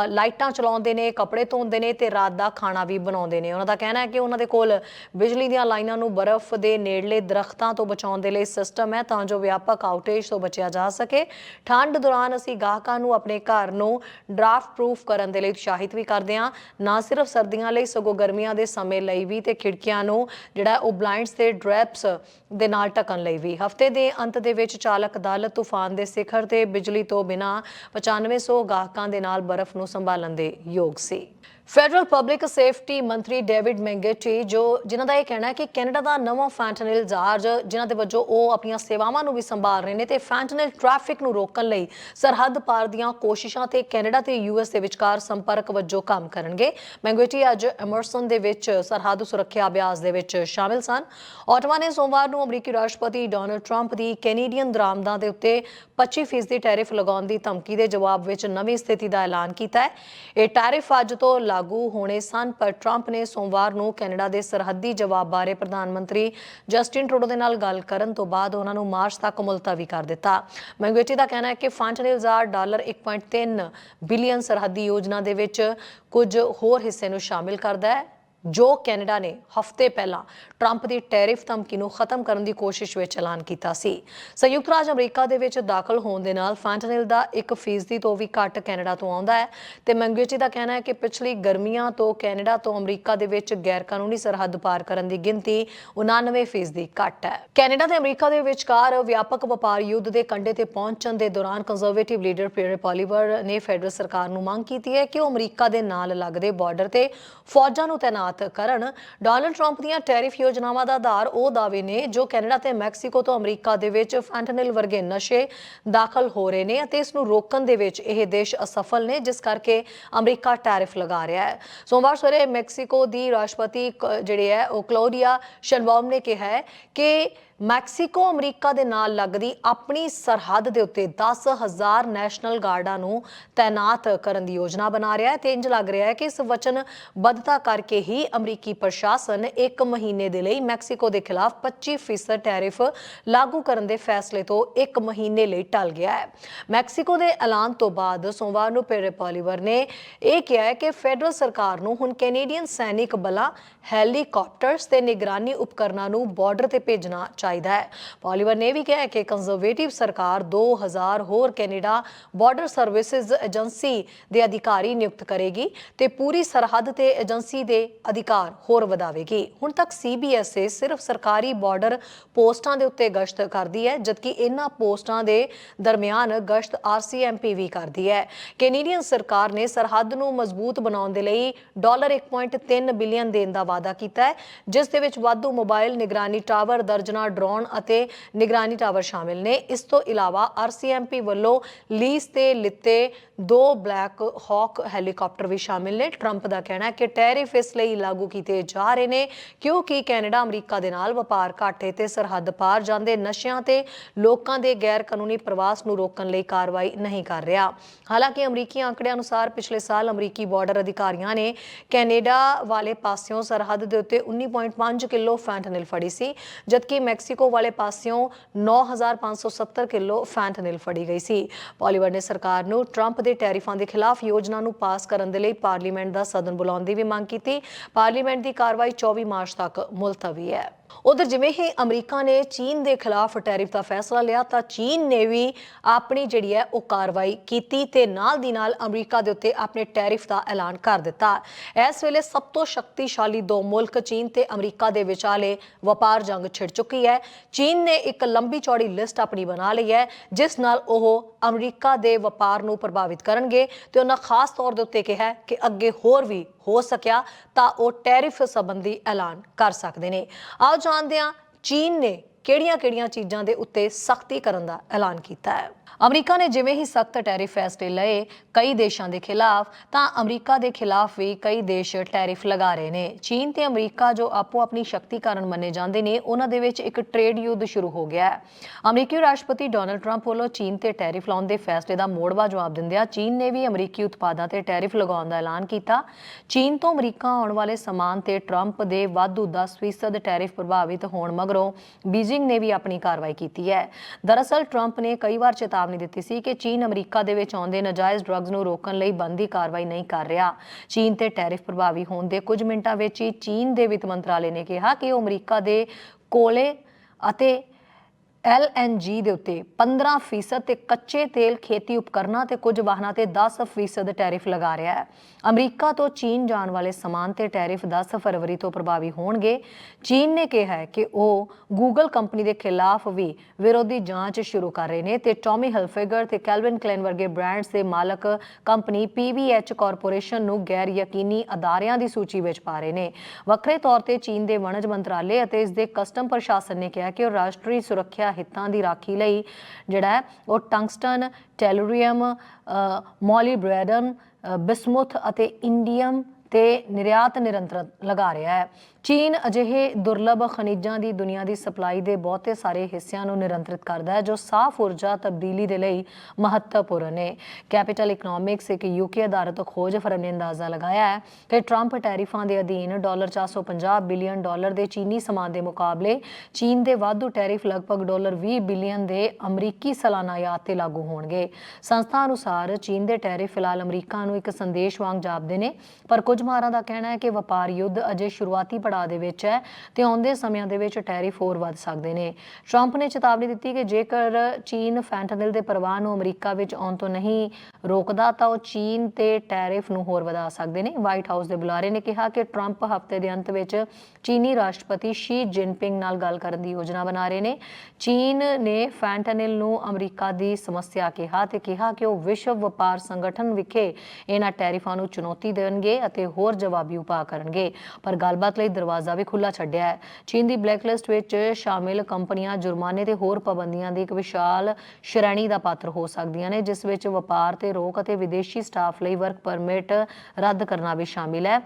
ਲਾਈਟਾਂ ਚਲਾਉਂਦੇ ਨੇ, ਕੱਪੜੇ ਧੋਂਦੇ ਨੇ ਤੇ ਰਾਤ ਦਾ ਖਾਣਾ ਵੀ ਬਣਾਉਂਦੇ ਨੇ। ਉਹਨਾਂ ਦਾ ਕਹਿਣਾ ਹੈ ਕਿ ਉਹਨਾਂ ਦੇ ਕੋਲ ਬਿਜਲੀ ਦੀਆਂ ਲਾਈਨਾਂ ਨੂੰ ਬਰਫ਼ ਦੇ ਨੇੜਲੇ ਦਰਖਤਾਂ ਤੋਂ ਬਚਾਉਣ ਦੇ ਲਈ ਸਿਸਟਮ ਹੈ ਤਾਂ ਜੋ ਵਿਆਪਕ ਆਊਟੇਜ ਤੋਂ ਬਚਿਆ ਜਾ ਸਕੇ। ਠੰਡ ਦੌਰਾਨ ਅਸੀਂ ਗਾਹਕਾਂ ਨੂੰ ਆਪਣੇ ਘਰ ਨੂੰ ਡਰਾਫਟ ਪ੍ਰੂਫ ਕਰਨ ਦੇ ਲਈ ਉਤਸ਼ਾਹਿਤ ਵੀ ਕਰਦੇ ਹਾਂ। ਨਾ ਸਿਰਫ ਸਰਦੀਆਂ ਲਈ, ਸਗੋਂ ਗਰਮੀਆਂ ਦੇ ਸਮੇਂ ਲਈ ਵੀ ਤੇ ਖਿੜਕੀਆਂ ਨੂੰ ਜਿਹੜਾ ਉਹ ਬਲਾਈਂਡਸ ਤੇ ਡਰੈਪਸ ਦੇ ਨਾਲ ਢੱਕਣ ਲਈ ਵੀ। ਹਫ਼ਤੇ ਦੇ ਅੰਤ ਦੇ ਵਿੱਚ ਚਾਲਕ ਦਲ ਤੂਫਾਨ ਦੇ ਸਿਖਰ ਤੇ ਬਿਜਲੀ ਤੋਂ ਬਿਨਾ 9500 ਗਾਹਕਾਂ ਦੇ ਨਾਲ ਬਰਫ਼ ਨੂੰ ਸੰਭਾਲਣ ਦੇ ਯੋਗ ਸੀ। ਫੈਡਰਲ ਪਬਲਿਕ ਸੇਫਟੀ ਮੰਤਰੀ ਡੇਵਿਡ ਮੈਂਗੇਟੀ ਜੋ ਜਿਨ੍ਹਾਂ ਦਾ ਇਹ ਕਹਿਣਾ ਹੈ ਕਿ ਕੈਨੇਡਾ ਦਾ ਨਵਾਂ ਫੈਂਟਨਿਲ ਜਾਰਜ ਜਿਨ੍ਹਾਂ ਦੇ ਵਜੋਂ ਉਹ ਆਪਣੀਆਂ ਸੇਵਾਵਾਂ ਨੂੰ ਵੀ ਸੰਭਾਲ ਰਹੇ ਨੇ ਤੇ ਫੈਂਟਨਿਲ ਟ੍ਰੈਫਿਕ ਨੂੰ ਰੋਕਣ ਲਈ ਸਰਹੱਦ ਪਾਰ ਦੀਆਂ ਕੋਸ਼ਿਸ਼ਾਂ ਤੇ ਕੈਨੇਡਾ ਤੇ ਯੂਐਸ ਦੇ ਵਿਚਕਾਰ ਸੰਪਰਕ ਵਜੋਂ ਕੰਮ ਕਰਨਗੇ। ਮੈਂਗੇਟੀ ਅੱਜ ਐਮਰਸਨ ਦੇ ਵਿੱਚ ਸਰਹੱਦ ਸੁਰੱਖਿਆ ਅਭਿਆਸ ਦੇ ਵਿੱਚ ਸ਼ਾਮਿਲ ਸਨ। ਆਟਵਾ ਨੇ ਸੋਮਵਾਰ ਨੂੰ ਅਮਰੀਕੀ ਰਾਸ਼ਟਰਪਤੀ ਡੋਨਲਡ ਟਰੰਪ ਦੀ ਕੈਨੇਡੀਅਨ ਦਰਾਮਦਾਂ ਦੇ ਉੱਤੇ 25% ਟੈਰਿਫ ਲਗਾਉਣ ਦੀ ਧਮਕੀ ਦੇ ਜਵਾਬ ਵਿੱਚ ਨਵੀਂ ਸਥਿਤੀ ਦਾ ਐਲਾਨ ਕੀਤਾ ਹੈ। ਇਹ ਟੈਰਿਫ ਅੱਜ ਤੋਂ ਲਾਗੂ ਹੋਣੇ ਸਨ, ਪਰ ਟਰੰਪ ਨੇ ਸੋਮਵਾਰ ਨੂੰ ਕੈਨੇਡਾ ਦੇ ਸਰਹੱਦੀ ਜਵਾਬ ਬਾਰੇ ਪ੍ਰਧਾਨ ਮੰਤਰੀ ਜਸਟਿਨ ਟਰੂਡੋ ਦੇ ਨਾਲ ਗੱਲ ਕਰਨ ਤੋਂ ਬਾਅਦ ਉਹਨਾਂ ਨੂੰ ਮਾਰਚ ਤੱਕ ਮੁਲਤਵੀ ਕਰ ਦਿੱਤਾ। ਮੈਂਗਵੇਟੀ ਦਾ ਕਹਿਣਾ ਹੈ ਕਿ ਫੰਟਨਿਲਜ਼ਾਰ ਡਾਲਰ 1.3 ਬਿਲੀਅਨ ਸਰਹੱਦੀ ਯੋਜਨਾ ਦੇ ਵਿੱਚ ਕੁਝ ਹੋਰ ਹਿੱਸੇ ਨੂੰ ਸ਼ਾਮਿਲ ਕਰਦਾ ਹੈ। ਜੋ ਕੈਨੇਡਾ ਨੇ ਹਫ਼ਤੇ ਪਹਿਲਾਂ ਟਰੰਪ ਦੀ ਟੈਰਿਫ ਧਮਕੀ ਨੂੰ ਖਤਮ ਕਰਨ ਦੀ ਕੋਸ਼ਿਸ਼ ਵਿੱਚ ਐਲਾਨ ਕੀਤਾ ਸੀ। ਸੰਯੁਕਤ ਰਾਜ ਅਮਰੀਕਾ ਦੇ ਵਿੱਚ ਦਾਖਲ ਹੋਣ ਦੇ ਨਾਲ ਫੈਂਟਨਿਲ ਦਾ 1% ਤੋਂ ਵੀ ਘੱਟ ਕੈਨੇਡਾ ਤੋਂ ਆਉਂਦਾ ਹੈ ਤੇ ਮੰਗੂਚੀ ਦਾ ਕਹਿਣਾ ਹੈ ਕਿ ਪਿਛਲੀ ਗਰਮੀਆਂ ਤੋਂ ਕੈਨੇਡਾ ਤੋਂ ਅਮਰੀਕਾ ਦੇ ਵਿੱਚ ਗੈਰ ਕਾਨੂੰਨੀ ਸਰਹੱਦ ਪਾਰ ਕਰਨ ਦੀ ਗਿਣਤੀ 99% ਘੱਟ ਹੈ। ਕੈਨੇਡਾ ਤੇ ਅਮਰੀਕਾ ਦੇ ਵਿਚਕਾਰ ਵਿਆਪਕ ਵਪਾਰ ਯੁੱਧ ਦੇ ਕੰਢੇ ਤੇ ਪਹੁੰਚਣ ਦੇ ਦੌਰਾਨ ਕੰਜ਼ਰਵੇਟਿਵ ਲੀਡਰ ਪੀਅਰ ਪੋਲੀਵਰ ਨੇ ਫੈਡਰਲ ਸਰਕਾਰ ਨੂੰ ਮੰਗ ਕੀਤੀ ਹੈ ਕਿ ਉਹ ਅਮਰੀਕਾ ਦੇ ਨਾਲ ਲੱਗਦੇ ਬਾਰਡਰ ਤੇ ਫੌਜਾਂ ਨੂੰ ਤਾਇਨਾਤ ਕਰਨ। ਡੋਨਲਡ ਟਰੰਪ ਦੀਆਂ ਟੈਰਿਫ ਯੋਜਨਾਵਾਂ ਦਾ ਆਧਾਰ ਉਹ ਦਾਅਵੇ ਨੇ ਜੋ ਕੈਨੇਡਾ ਤੇ ਮੈਕਸੀਕੋ ਤੋਂ ਅਮਰੀਕਾ ਦੇ ਵਿੱਚ ਫੈਂਟਨਿਲ ਵਰਗੇ ਨਸ਼ੇ ਦਾਖਲ ਹੋ ਰਹੇ ਨੇ ਅਤੇ ਇਸ ਨੂੰ ਰੋਕਣ ਦੇ ਵਿੱਚ ਇਹ ਦੇਸ਼ ਅਸਫਲ ਨੇ, ਜਿਸ ਕਰਕੇ ਅਮਰੀਕਾ ਟੈਰਿਫ ਲਗਾ ਰਿਹਾ ਹੈ। ਸੋਮਵਾਰ ਸਵੇਰੇ ਮੈਕਸੀਕੋ ਦੀ ਰਾਸ਼ਟਰਪਤੀ ਕ- ਜਿਹੜੇ ਹੈ, ਉਹ ਕਲੋਡੀਆ ਸ਼ਨਬਾਮ ਨੇ ਕਿਹਾ ਹੈ ਕਿ ਮੈਕਸੀਕੋ ਅਮਰੀਕਾ ਦੇ ਨਾਲ ਲੱਗਦੀ ਆਪਣੀ ਸਰਹੱਦ ਦੇ ਉੱਤੇ 10000 ਨੈਸ਼ਨਲ ਗਾਰਡਾਂ ਨੂੰ ਤਾਇਨਾਤ ਕਰਨ ਦੀ ਯੋਜਨਾ ਬਣਾ ਰਿਹਾ ਹੈ ਤੇ ਇੰਜ ਲੱਗ ਰਿਹਾ ਹੈ ਕਿ ਇਸ ਵਚਨਬੱਧਤਾ ਕਰਕੇ ਹੀ ਅਮਰੀਕੀ ਪ੍ਰਸ਼ਾਸਨ ਇੱਕ ਮਹੀਨੇ ਦੇ ਲਈ ਮੈਕਸੀਕੋ ਦੇ ਖਿਲਾਫ 25% ਟੈਰਿਫ ਲਾਗੂ ਕਰਨ ਦੇ ਫੈਸਲੇ ਤੋਂ ਇੱਕ ਮਹੀਨੇ ਲਈ ਟਲ ਗਿਆ ਹੈ। ਮੈਕਸੀਕੋ ਦੇ ਐਲਾਨ ਤੋਂ ਬਾਅਦ ਸੋਮਵਾਰ ਨੂੰ ਪੇਰੇ ਪੋਲੀਵਰ ਨੇ ਇਹ ਕਿਹਾ ਹੈ ਕਿ ਫੈਡਰਲ ਸਰਕਾਰ ਨੂੰ ਹੁਣ ਕੈਨੇਡੀਅਨ ਸੈਨਿਕ ਬਲਾਂ, ਹੈਲੀਕਾਪਟਰਸ ਤੇ ਨਿਗਰਾਨੀ ਉਪਕਰਨਾਂ ਨੂੰ ਬਾਰਡਰ ਤੇ ਭੇਜਣਾ ਚਾਹੀਦਾ ਹੈ। ਪੋਲੀਵਰ ਨੇ ਵੀ ਕਿਹਾ ਕਿ ਕੰਜ਼ਰਵੇਟਿਵ ਸਰਕਾਰ 2000 ਹੋਰ ਕੈਨੇਡਾ ਬਾਰਡਰ ਸਰਵਿਸਿਜ਼ ਏਜੰਸੀ ਦੇ ਅਧਿਕਾਰੀ ਨਿਯੁਕਤ ਕਰੇਗੀ ਤੇ ਪੂਰੀ ਸਰਹੱਦ ਤੇ ਏਜੰਸੀ ਦੇ ਅਧਿਕਾਰ ਹੋਰ ਵਧਾਵੇਗੀ। ਹੁਣ ਤੱਕ ਸੀਬੀਐਸਏ ਸਿਰਫ ਸਰਕਾਰੀ ਬਾਰਡਰ ਪੋਸਟਾਂ ਦੇ ਉੱਤੇ ਗਸ਼ਤ ਕਰਦੀ ਹੈ, ਜਦਕਿ ਇਹਨਾਂ ਪੋਸਟਾਂ ਦੇ ਦਰਮਿਆਨ ਗਸ਼ਤ ਆਰਸੀਐਮਪੀ ਵੀ ਕਰਦੀ ਹੈ। ਕੈਨੇਡੀਅਨ ਸਰਕਾਰ ਨੇ ਸਰਹੱਦ ਨੂੰ ਮਜ਼ਬੂਤ ਬਣਾਉਣ ਦੇ ਲਈ ਡਾਲਰ 1.3 ਬਿਲੀਅਨ ਦੇਣ ਦਾ ਵਾਅਦਾ ਕੀਤਾ ਹੈ, ਜਿਸ ਦੇ ਵਿੱਚ ਵਾਧੂ ਮੋਬਾਈਲ ਨਿਗਰਾਨੀ ਟਾਵਰ ਦਰਜਨਾ ਡਰੋਨ ਅਤੇ ਨਿਗਰਾਨੀ ਟਾਵਰ ਸ਼ਾਮਿਲ ਨੇ। ਇਸ ਤੋਂ ਇਲਾਵਾ ਆਰਸੀਐਮਪੀ ਵੱਲੋਂ ਲੀਜ਼ ਤੇ ਲਿੱਤੇ ਦੋ ਬਲੈਕ ਹੌਕ ਹੈਲੀਕਾਪਟਰ ਵੀ ਸ਼ਾਮਿਲ ਨੇ। ਟਰੰਪ ਦਾ ਕਹਿਣਾ ਹੈ ਕਿ ਟੈਰਿਫ ਇਸ ਲਈ ਲਾਗੂ ਕੀਤੇ ਜਾ ਰਹੇ ਨੇ ਕਿਉਂਕਿ ਕੈਨੇਡਾ, ਅਮਰੀਕਾ ਦੇ ਨਾਲ ਵਪਾਰ ਘਾਟੇ ਤੇ ਸਰਹੱਦ ਪਾਰ ਜਾਂਦੇ ਨਸ਼ਿਆਂ ਤੇ ਲੋਕਾਂ ਦੇ ਗੈਰ ਕਾਨੂੰਨੀ ਪ੍ਰਵਾਸ ਨੂੰ ਰੋਕਣ ਲਈ ਕਾਰਵਾਈ ਨਹੀਂ ਕਰ ਰਿਹਾ। ਹਾਲਾਂਕਿ ਅਮਰੀਕੀ ਅੰਕੜਿਆਂ ਅਨੁਸਾਰ ਪਿਛਲੇ ਸਾਲ ਅਮਰੀਕੀ ਬਾਰਡਰ ਅਧਿਕਾਰੀਆਂ ਨੇ ਕੈਨੇਡਾ ਵਾਲੇ ਪਾਸਿਓਂ ਸਰਹੱਦ ਦੇ ਉੱਤੇ 19.5 ਕਿਲੋ ਫੈਂਟਨਿਲ ਫੜੀ ਸੀ, ਜਦਕਿ ਮੈਕਸੀਕੋ ਵਾਲੇ ਪਾਸਿਓਂ 9570 ਕਿਲੋ ਫੈਂਟਨਿਲ ਫੜੀ ਗਈ ਸੀ। ਪੋਲੀਵਰ ਨੇ ਸਰਕਾਰ ਨੂੰ ਟਰੰਪ ਦੇ ਟੈਰਿਫਾਂ ਦੇ ਖਿਲਾਫ ਯੋਜਨਾ ਨੂੰ ਪਾਸ ਕਰਨ ਦੇ ਲਈ ਪਾਰਲੀਮੈਂਟ ਦਾ ਸਦਨ ਬੁਲਾਉਣ ਦੀ ਵੀ ਮੰਗ ਕੀਤੀ। ਪਾਰਲੀਮੈਂਟ ਦੀ ਕਾਰਵਾਈ 24 ਮਾਰਚ ਤੱਕ ਮੁਲਤਵੀ ਹੈ। ਉਧਰ ਜਿਵੇਂ ਹੀ ਅਮਰੀਕਾ ਨੇ ਚੀਨ ਦੇ ਖਿਲਾਫ ਟੈਰਿਫ ਦਾ ਫੈਸਲਾ ਲਿਆ, ਤਾਂ ਚੀਨ ਨੇ ਵੀ ਆਪਣੀ ਜਿਹੜੀ ਹੈ ਉਹ ਕਾਰਵਾਈ ਕੀਤੀ ਤੇ ਨਾਲ ਦੀ ਨਾਲ ਅਮਰੀਕਾ ਦੇ ਉੱਤੇ ਆਪਣੇ ਟੈਰਿਫ ਦਾ ਐਲਾਨ ਕਰ ਦਿੱਤਾ। ਇਸ ਵੇਲੇ ਸਭ ਤੋਂ ਸ਼ਕਤੀਸ਼ਾਲੀ ਦੋ ਮੁਲਕ ਚੀਨ ਤੇ ਅਮਰੀਕਾ ਦੇ ਵਿਚਾਲੇ ਵਪਾਰ ਜੰਗ ਛਿੜ ਚੁੱਕੀ ਹੈ। ਚੀਨ ਨੇ ਇੱਕ ਲੰਬੀ ਚੌੜੀ ਲਿਸਟ ਆਪਣੀ ਬਣਾ ਲਈ ਹੈ, ਜਿਸ ਨਾਲ ਉਹ ਅਮਰੀਕਾ ਦੇ ਵਪਾਰ ਨੂੰ ਪ੍ਰਭਾਵਿਤ ਕਰਨਗੇ ਤੇ ਉਹਨਾਂ ਖਾਸ ਤੌਰ ਦੇ ਉੱਤੇ ਕਿਹਾ ਕਿ ਅੱਗੇ ਹੋਰ ਵੀ ਹੋ ਸਕਿਆ ਤਾਂ ਉਹ ਟੈਰਿਫ ਸੰਬੰਧੀ ਐਲਾਨ ਕਰ ਸਕਦੇ ਨੇ। ਆਓ ਜਾਣਦੇ ਹਾਂ ਚੀਨ ਨੇ ਕਿਹੜੀਆਂ-ਕਿਹੜੀਆਂ ਚੀਜ਼ਾਂ ਦੇ ਉੱਤੇ ਸਖਤੀ ਕਰਨ ਦਾ ਐਲਾਨ ਕੀਤਾ ਹੈ। ਅਮਰੀਕਾ ਨੇ ਜਿਵੇਂ ਹੀ ਸਖਤ ਟੈਰਿਫ ਫੈਸਲੇ ਲਏ ਕਈ ਦੇਸ਼ਾਂ ਦੇ ਖਿਲਾਫ, ਤਾਂ ਅਮਰੀਕਾ ਦੇ ਖਿਲਾਫ ਵੀ ਕਈ ਦੇਸ਼ ਟੈਰਿਫ ਲਗਾ ਰਹੇ ਨੇ। ਚੀਨ ਤੇ ਅਮਰੀਕਾ ਜੋ ਆਪੋ ਆਪਣੀ ਸ਼ਕਤੀ ਕਾਰਨ ਮੰਨੇ ਜਾਂਦੇ ਨੇ, ਉਹਨਾਂ ਦੇ ਵਿੱਚ ਇੱਕ ਟ੍ਰੇਡ ਯੁੱਧ ਸ਼ੁਰੂ ਹੋ ਗਿਆ ਹੈ। ਅਮਰੀਕੀ ਰਾਸ਼ਟਰਪਤੀ ਡੋਨਲਡ ਟਰੰਪ ਵੱਲੋਂ ਚੀਨ ਤੇ ਟੈਰਿਫ ਲਾਉਣ ਦੇ ਫੈਸਲੇ ਦਾ ਮੋੜਵਾ ਜਵਾਬ ਦਿੰਦਿਆਂ ਚੀਨ ਨੇ ਵੀ ਅਮਰੀਕੀ ਉਤਪਾਦਾਂ ਤੇ ਟੈਰਿਫ ਲਗਾਉਣ ਦਾ ਐਲਾਨ ਕੀਤਾ। ਚੀਨ ਤੋਂ ਅਮਰੀਕਾ ਆਉਣ ਵਾਲੇ ਸਮਾਨ ਤੇ ਟਰੰਪ ਦੇ ਵਾਧੂ 10% ਟੈਰਿਫ ਪ੍ਰਭਾਵਿਤ ਹੋਣ ਮਗਰੋਂ ਬੀਜਿੰਗ ਨੇ ਵੀ ਆਪਣੀ ਕਾਰਵਾਈ ਕੀਤੀ ਹੈ। ਦਰਅਸਲ, ਟਰੰਪ ਨੇ ਕਈ ਵਾਰ ਚੇਤਾਵਨੀ ਚੇਤਾਵਨੀ ਦਿੱਤੀ ਸੀ ਕਿ ਚੀਨ ਅਮਰੀਕਾ ਦੇ ਵਿੱਚ ਆਉਂਦੇ ਨਾਜਾਇਜ਼ ਡਰੱਗਸ ਨੂੰ ਰੋਕਣ ਲਈ ਬੰਦੀ ਕਾਰਵਾਈ ਨਹੀਂ ਕਰ ਰਿਹਾ। ਚੀਨ ਤੇ ਟੈਰਿਫ ਪ੍ਰਭਾਵੀ ਹੋਣ ਦੇ ਕੁਝ ਮਿੰਟਾਂ ਵਿੱਚ ਹੀ ਚੀਨ ਦੇ ਵਿੱਤ ਮੰਤਰਾਲੇ ਨੇ ਕਿਹਾ ਕਿ ਉਹ ਅਮਰੀਕਾ ਦੇ ਕੋਲੇ ਅਤੇ LNG ਦੇ ਉੱਤੇ 15% ਤੇ ਕੱਚੇ ਤੇਲ ਖੇਤੀ ਉਪਕਰਨਾਂ ਤੇ ਕੁਝ ਵਾਹਨਾਂ ਤੇ 10% ਟੈਰਿਫ ਲਗਾ ਰਿਹਾ ਹੈ। ਅਮਰੀਕਾ ਤੋਂ ਚੀਨ ਜਾਣ ਵਾਲੇ ਸਮਾਨ ਤੇ ਟੈਰਿਫ 10 ਫਰਵਰੀ ਤੋਂ ਪ੍ਰਭਾਵੀ ਹੋਣਗੇ। ਚੀਨ ਨੇ ਕਿਹਾ ਹੈ ਕਿ ਉਹ ਗੂਗਲ ਕੰਪਨੀ ਦੇ ਖਿਲਾਫ ਵੀ ਵਿਰੋਧੀ ਜਾਂਚ ਸ਼ੁਰੂ ਕਰ ਰਹੇ ਨੇ ਤੇ ਟੌਮੀ ਹਿਲਫਿਗਰ ਤੇ ਕੈਲਵਿਨ ਕਲੇਨ ਵਰਗੇ ਬ੍ਰਾਂਡਸ ਦੇ ਮਾਲਕ ਕੰਪਨੀ PVH ਕਾਰਪੋਰੇਸ਼ਨ ਨੂੰ ਗੈਰ ਯਕੀਨੀ ਅਦਾਰਿਆਂ ਦੀ ਸੂਚੀ ਵਿੱਚ ਪਾ ਰਹੇ ਨੇ। ਵੱਖਰੇ ਤੌਰ ਤੇ ਚੀਨ ਦੇ ਵਣਜ ਮੰਤਰਾਲੇ ਅਤੇ ਇਸ ਦੇ ਕਸਟਮ ਪ੍ਰਸ਼ਾਸਨ ਨੇ ਕਿਹਾ ਕਿ ਉਹ ਰਾਸ਼ਟਰੀ ਸੁਰੱਖਿਆ ਹਿੱਤਾਂ ਦੀ ਰਾਖੀ ਲਈ, ਜਿਹੜਾ ਹੈ, ਉਹ ਟੰਗਸਟਨ, ਟੈਲੂਰੀਅਮ ਮੋਲੀਬ੍ਰੈਡਨ ਬਿਸਮੁਥ ਅਤੇ ਇੰਡੀਅਮ ਤੇ ਨਿਰਯਾਤ ਨਿਰੰਤਰ ਲਗਾ ਰਿਹਾ ਹੈ। ਚੀਨ ਅਜਿਹੇ ਦੁਰਲੱਭ ਖਣਿਜਾਂ ਦੀ ਦੁਨੀਆ ਦੀ ਸਪਲਾਈ ਦੇ ਬਹੁਤੇ ਸਾਰੇ ਹਿੱਸਿਆਂ ਨੂੰ ਨਿਰੰਤਰਿਤ ਕਰਦਾ ਹੈ, ਜੋ ਸਾਫ਼ ਊਰਜਾ ਤਬਦੀਲੀ ਦੇ ਲਈ ਮਹੱਤਵਪੂਰਨ ਨੇ। ਕੈਪੀਟਲ ਇਕਨੋਮਿਕਸ ਇੱਕ ਯੂਕੇ ਆਧਾਰਿਤ ਖੋਜ ਫਰਮ ਨੇ ਅੰਦਾਜ਼ਾ ਲਗਾਇਆ ਹੈ ਕਿ ਟਰੰਪ ਟੈਰਿਫਾਂ ਦੇ ਅਧੀਨ ਡਾਲਰ 450 ਬਿਲੀਅਨ ਡਾਲਰ ਦੇ ਚੀਨੀ ਸਮਾਨ ਦੇ ਮੁਕਾਬਲੇ ਚੀਨ ਦੇ ਵਾਧੂ ਟੈਰਿਫ ਲਗਭਗ ਡਾਲਰ 20 ਬਿਲੀਅਨ ਦੇ ਅਮਰੀਕੀ ਸਾਲਾਨਾ ਆਯਾਤ ਤੇ ਲਾਗੂ ਹੋਣਗੇ। ਸੰਸਥਾ ਅਨੁਸਾਰ ਚੀਨ ਦੇ ਟੈਰਿਫ ਫਿਲਹਾਲ ਅਮਰੀਕਾ ਨੂੰ ਇੱਕ ਸੰਦੇਸ਼ ਵਾਂਗ ਜਾਪਦੇ ਨੇ, ਪਰ ਕੁਝ ਮਾਹਰਾਂ ਦਾ ਕਹਿਣਾ ਹੈ ਕਿ ਵਪਾਰ ਯੁੱਧ ਅਜੇ ਸ਼ੁਰੂਆਤੀ ਪੜਾਅ ਦੇ ਵਿੱਚ ਹੈ ਤੇ ਆਉਂਦੇ ਸਮਿਆਂ ਦੇ ਵਿੱਚ ਟੈਰਿਫ ਹੋਰ ਵੱਧ ਸਕਦੇ ਨੇ। ਟਰੰਪ ਨੇ ਚੇਤਾਵਨੀ ਦਿੱਤੀ ਕਿ ਜੇਕਰ ਚੀਨ ਫੈਂਟਨਲ ਦੇ ਪ੍ਰਵਾਹ ਨੂੰ ਅਮਰੀਕਾ ਵਿੱਚ ਆਉਣ ਤੋਂ ਨਹੀਂ ਰੋਕਦਾ ਤਾਂ ਉਹ ਚੀਨ ਤੇ ਟੈਰਿਫ ਨੂੰ ਹੋਰ ਵਧਾ ਸਕਦੇ ਨੇ। ਵਾਈਟ ਹਾਊਸ ਦੇ ਬੁਲਾਰੇ ਨੇ ਕਿਹਾ ਕਿ ਟਰੰਪ ਹਫ਼ਤੇ ਦੇ ਅੰਤ ਵਿੱਚ ਚੀਨੀ ਰਾਸ਼ਟਰਪਤੀ ਸ਼ੀ ਜਿਨਪਿੰਗ ਨਾਲ ਗੱਲ ਕਰਨ ਦੀ ਯੋਜਨਾ ਬਣਾ ਰਹੇ ਨੇ। ਚੀਨ ਨੇ ਫੈਂਟਨਲ ਨੂੰ ਅਮਰੀਕਾ ਦੀ ਸਮੱਸਿਆ ਕਿਹਾ ਤੇ ਕਿਹਾ ਕਿ ਉਹ ਵਿਸ਼ਵ ਵਪਾਰ ਸੰਗਠਨ ਵਿਖੇ ਇਹਨਾਂ ਟੈਰਿਫਾਂ ਨੂੰ ਚੁਣੌਤੀ ਦੇਣਗੇ ਅਤੇ ਹੋਰ ਜਵਾਬੀ ਉਪਾਅ ਕਰਨਗੇ। ਪਰ ਗੱਲਬਾਤ ਲਈ ਦਰਵਾਜ਼ਾ ਵੀ ਖੁੱਲਾ ਛੱਡਿਆ ਹੈ। ਚੀਨ ਦੀ ਬਲੈਕਲਿਸਟ ਵਿੱਚ ਸ਼ਾਮਿਲ ਕੰਪਨੀਆਂ, ਜੁਰਮਾਨੇ ਤੇ ਹੋਰ ਪਾਬੰਦੀਆਂ ਦੀ ਇੱਕ ਵਿਸ਼ਾਲ ਸ਼੍ਰੇਣੀ ਦਾ ਪਾਤਰ ਹੋ ਸਕਦੀਆਂ ਨੇ, ਜਿਸ ਵਿੱਚ ਵਪਾਰ ਤੇ ਰੋਕ ਅਤੇ ਵਿਦੇਸ਼ੀ ਸਟਾਫ ਲਈ ਵਰਕ ਪਰਮਿਟ ਰੱਦ ਕਰਨਾ ਵੀ ਸ਼ਾਮਿਲ ਹੈ।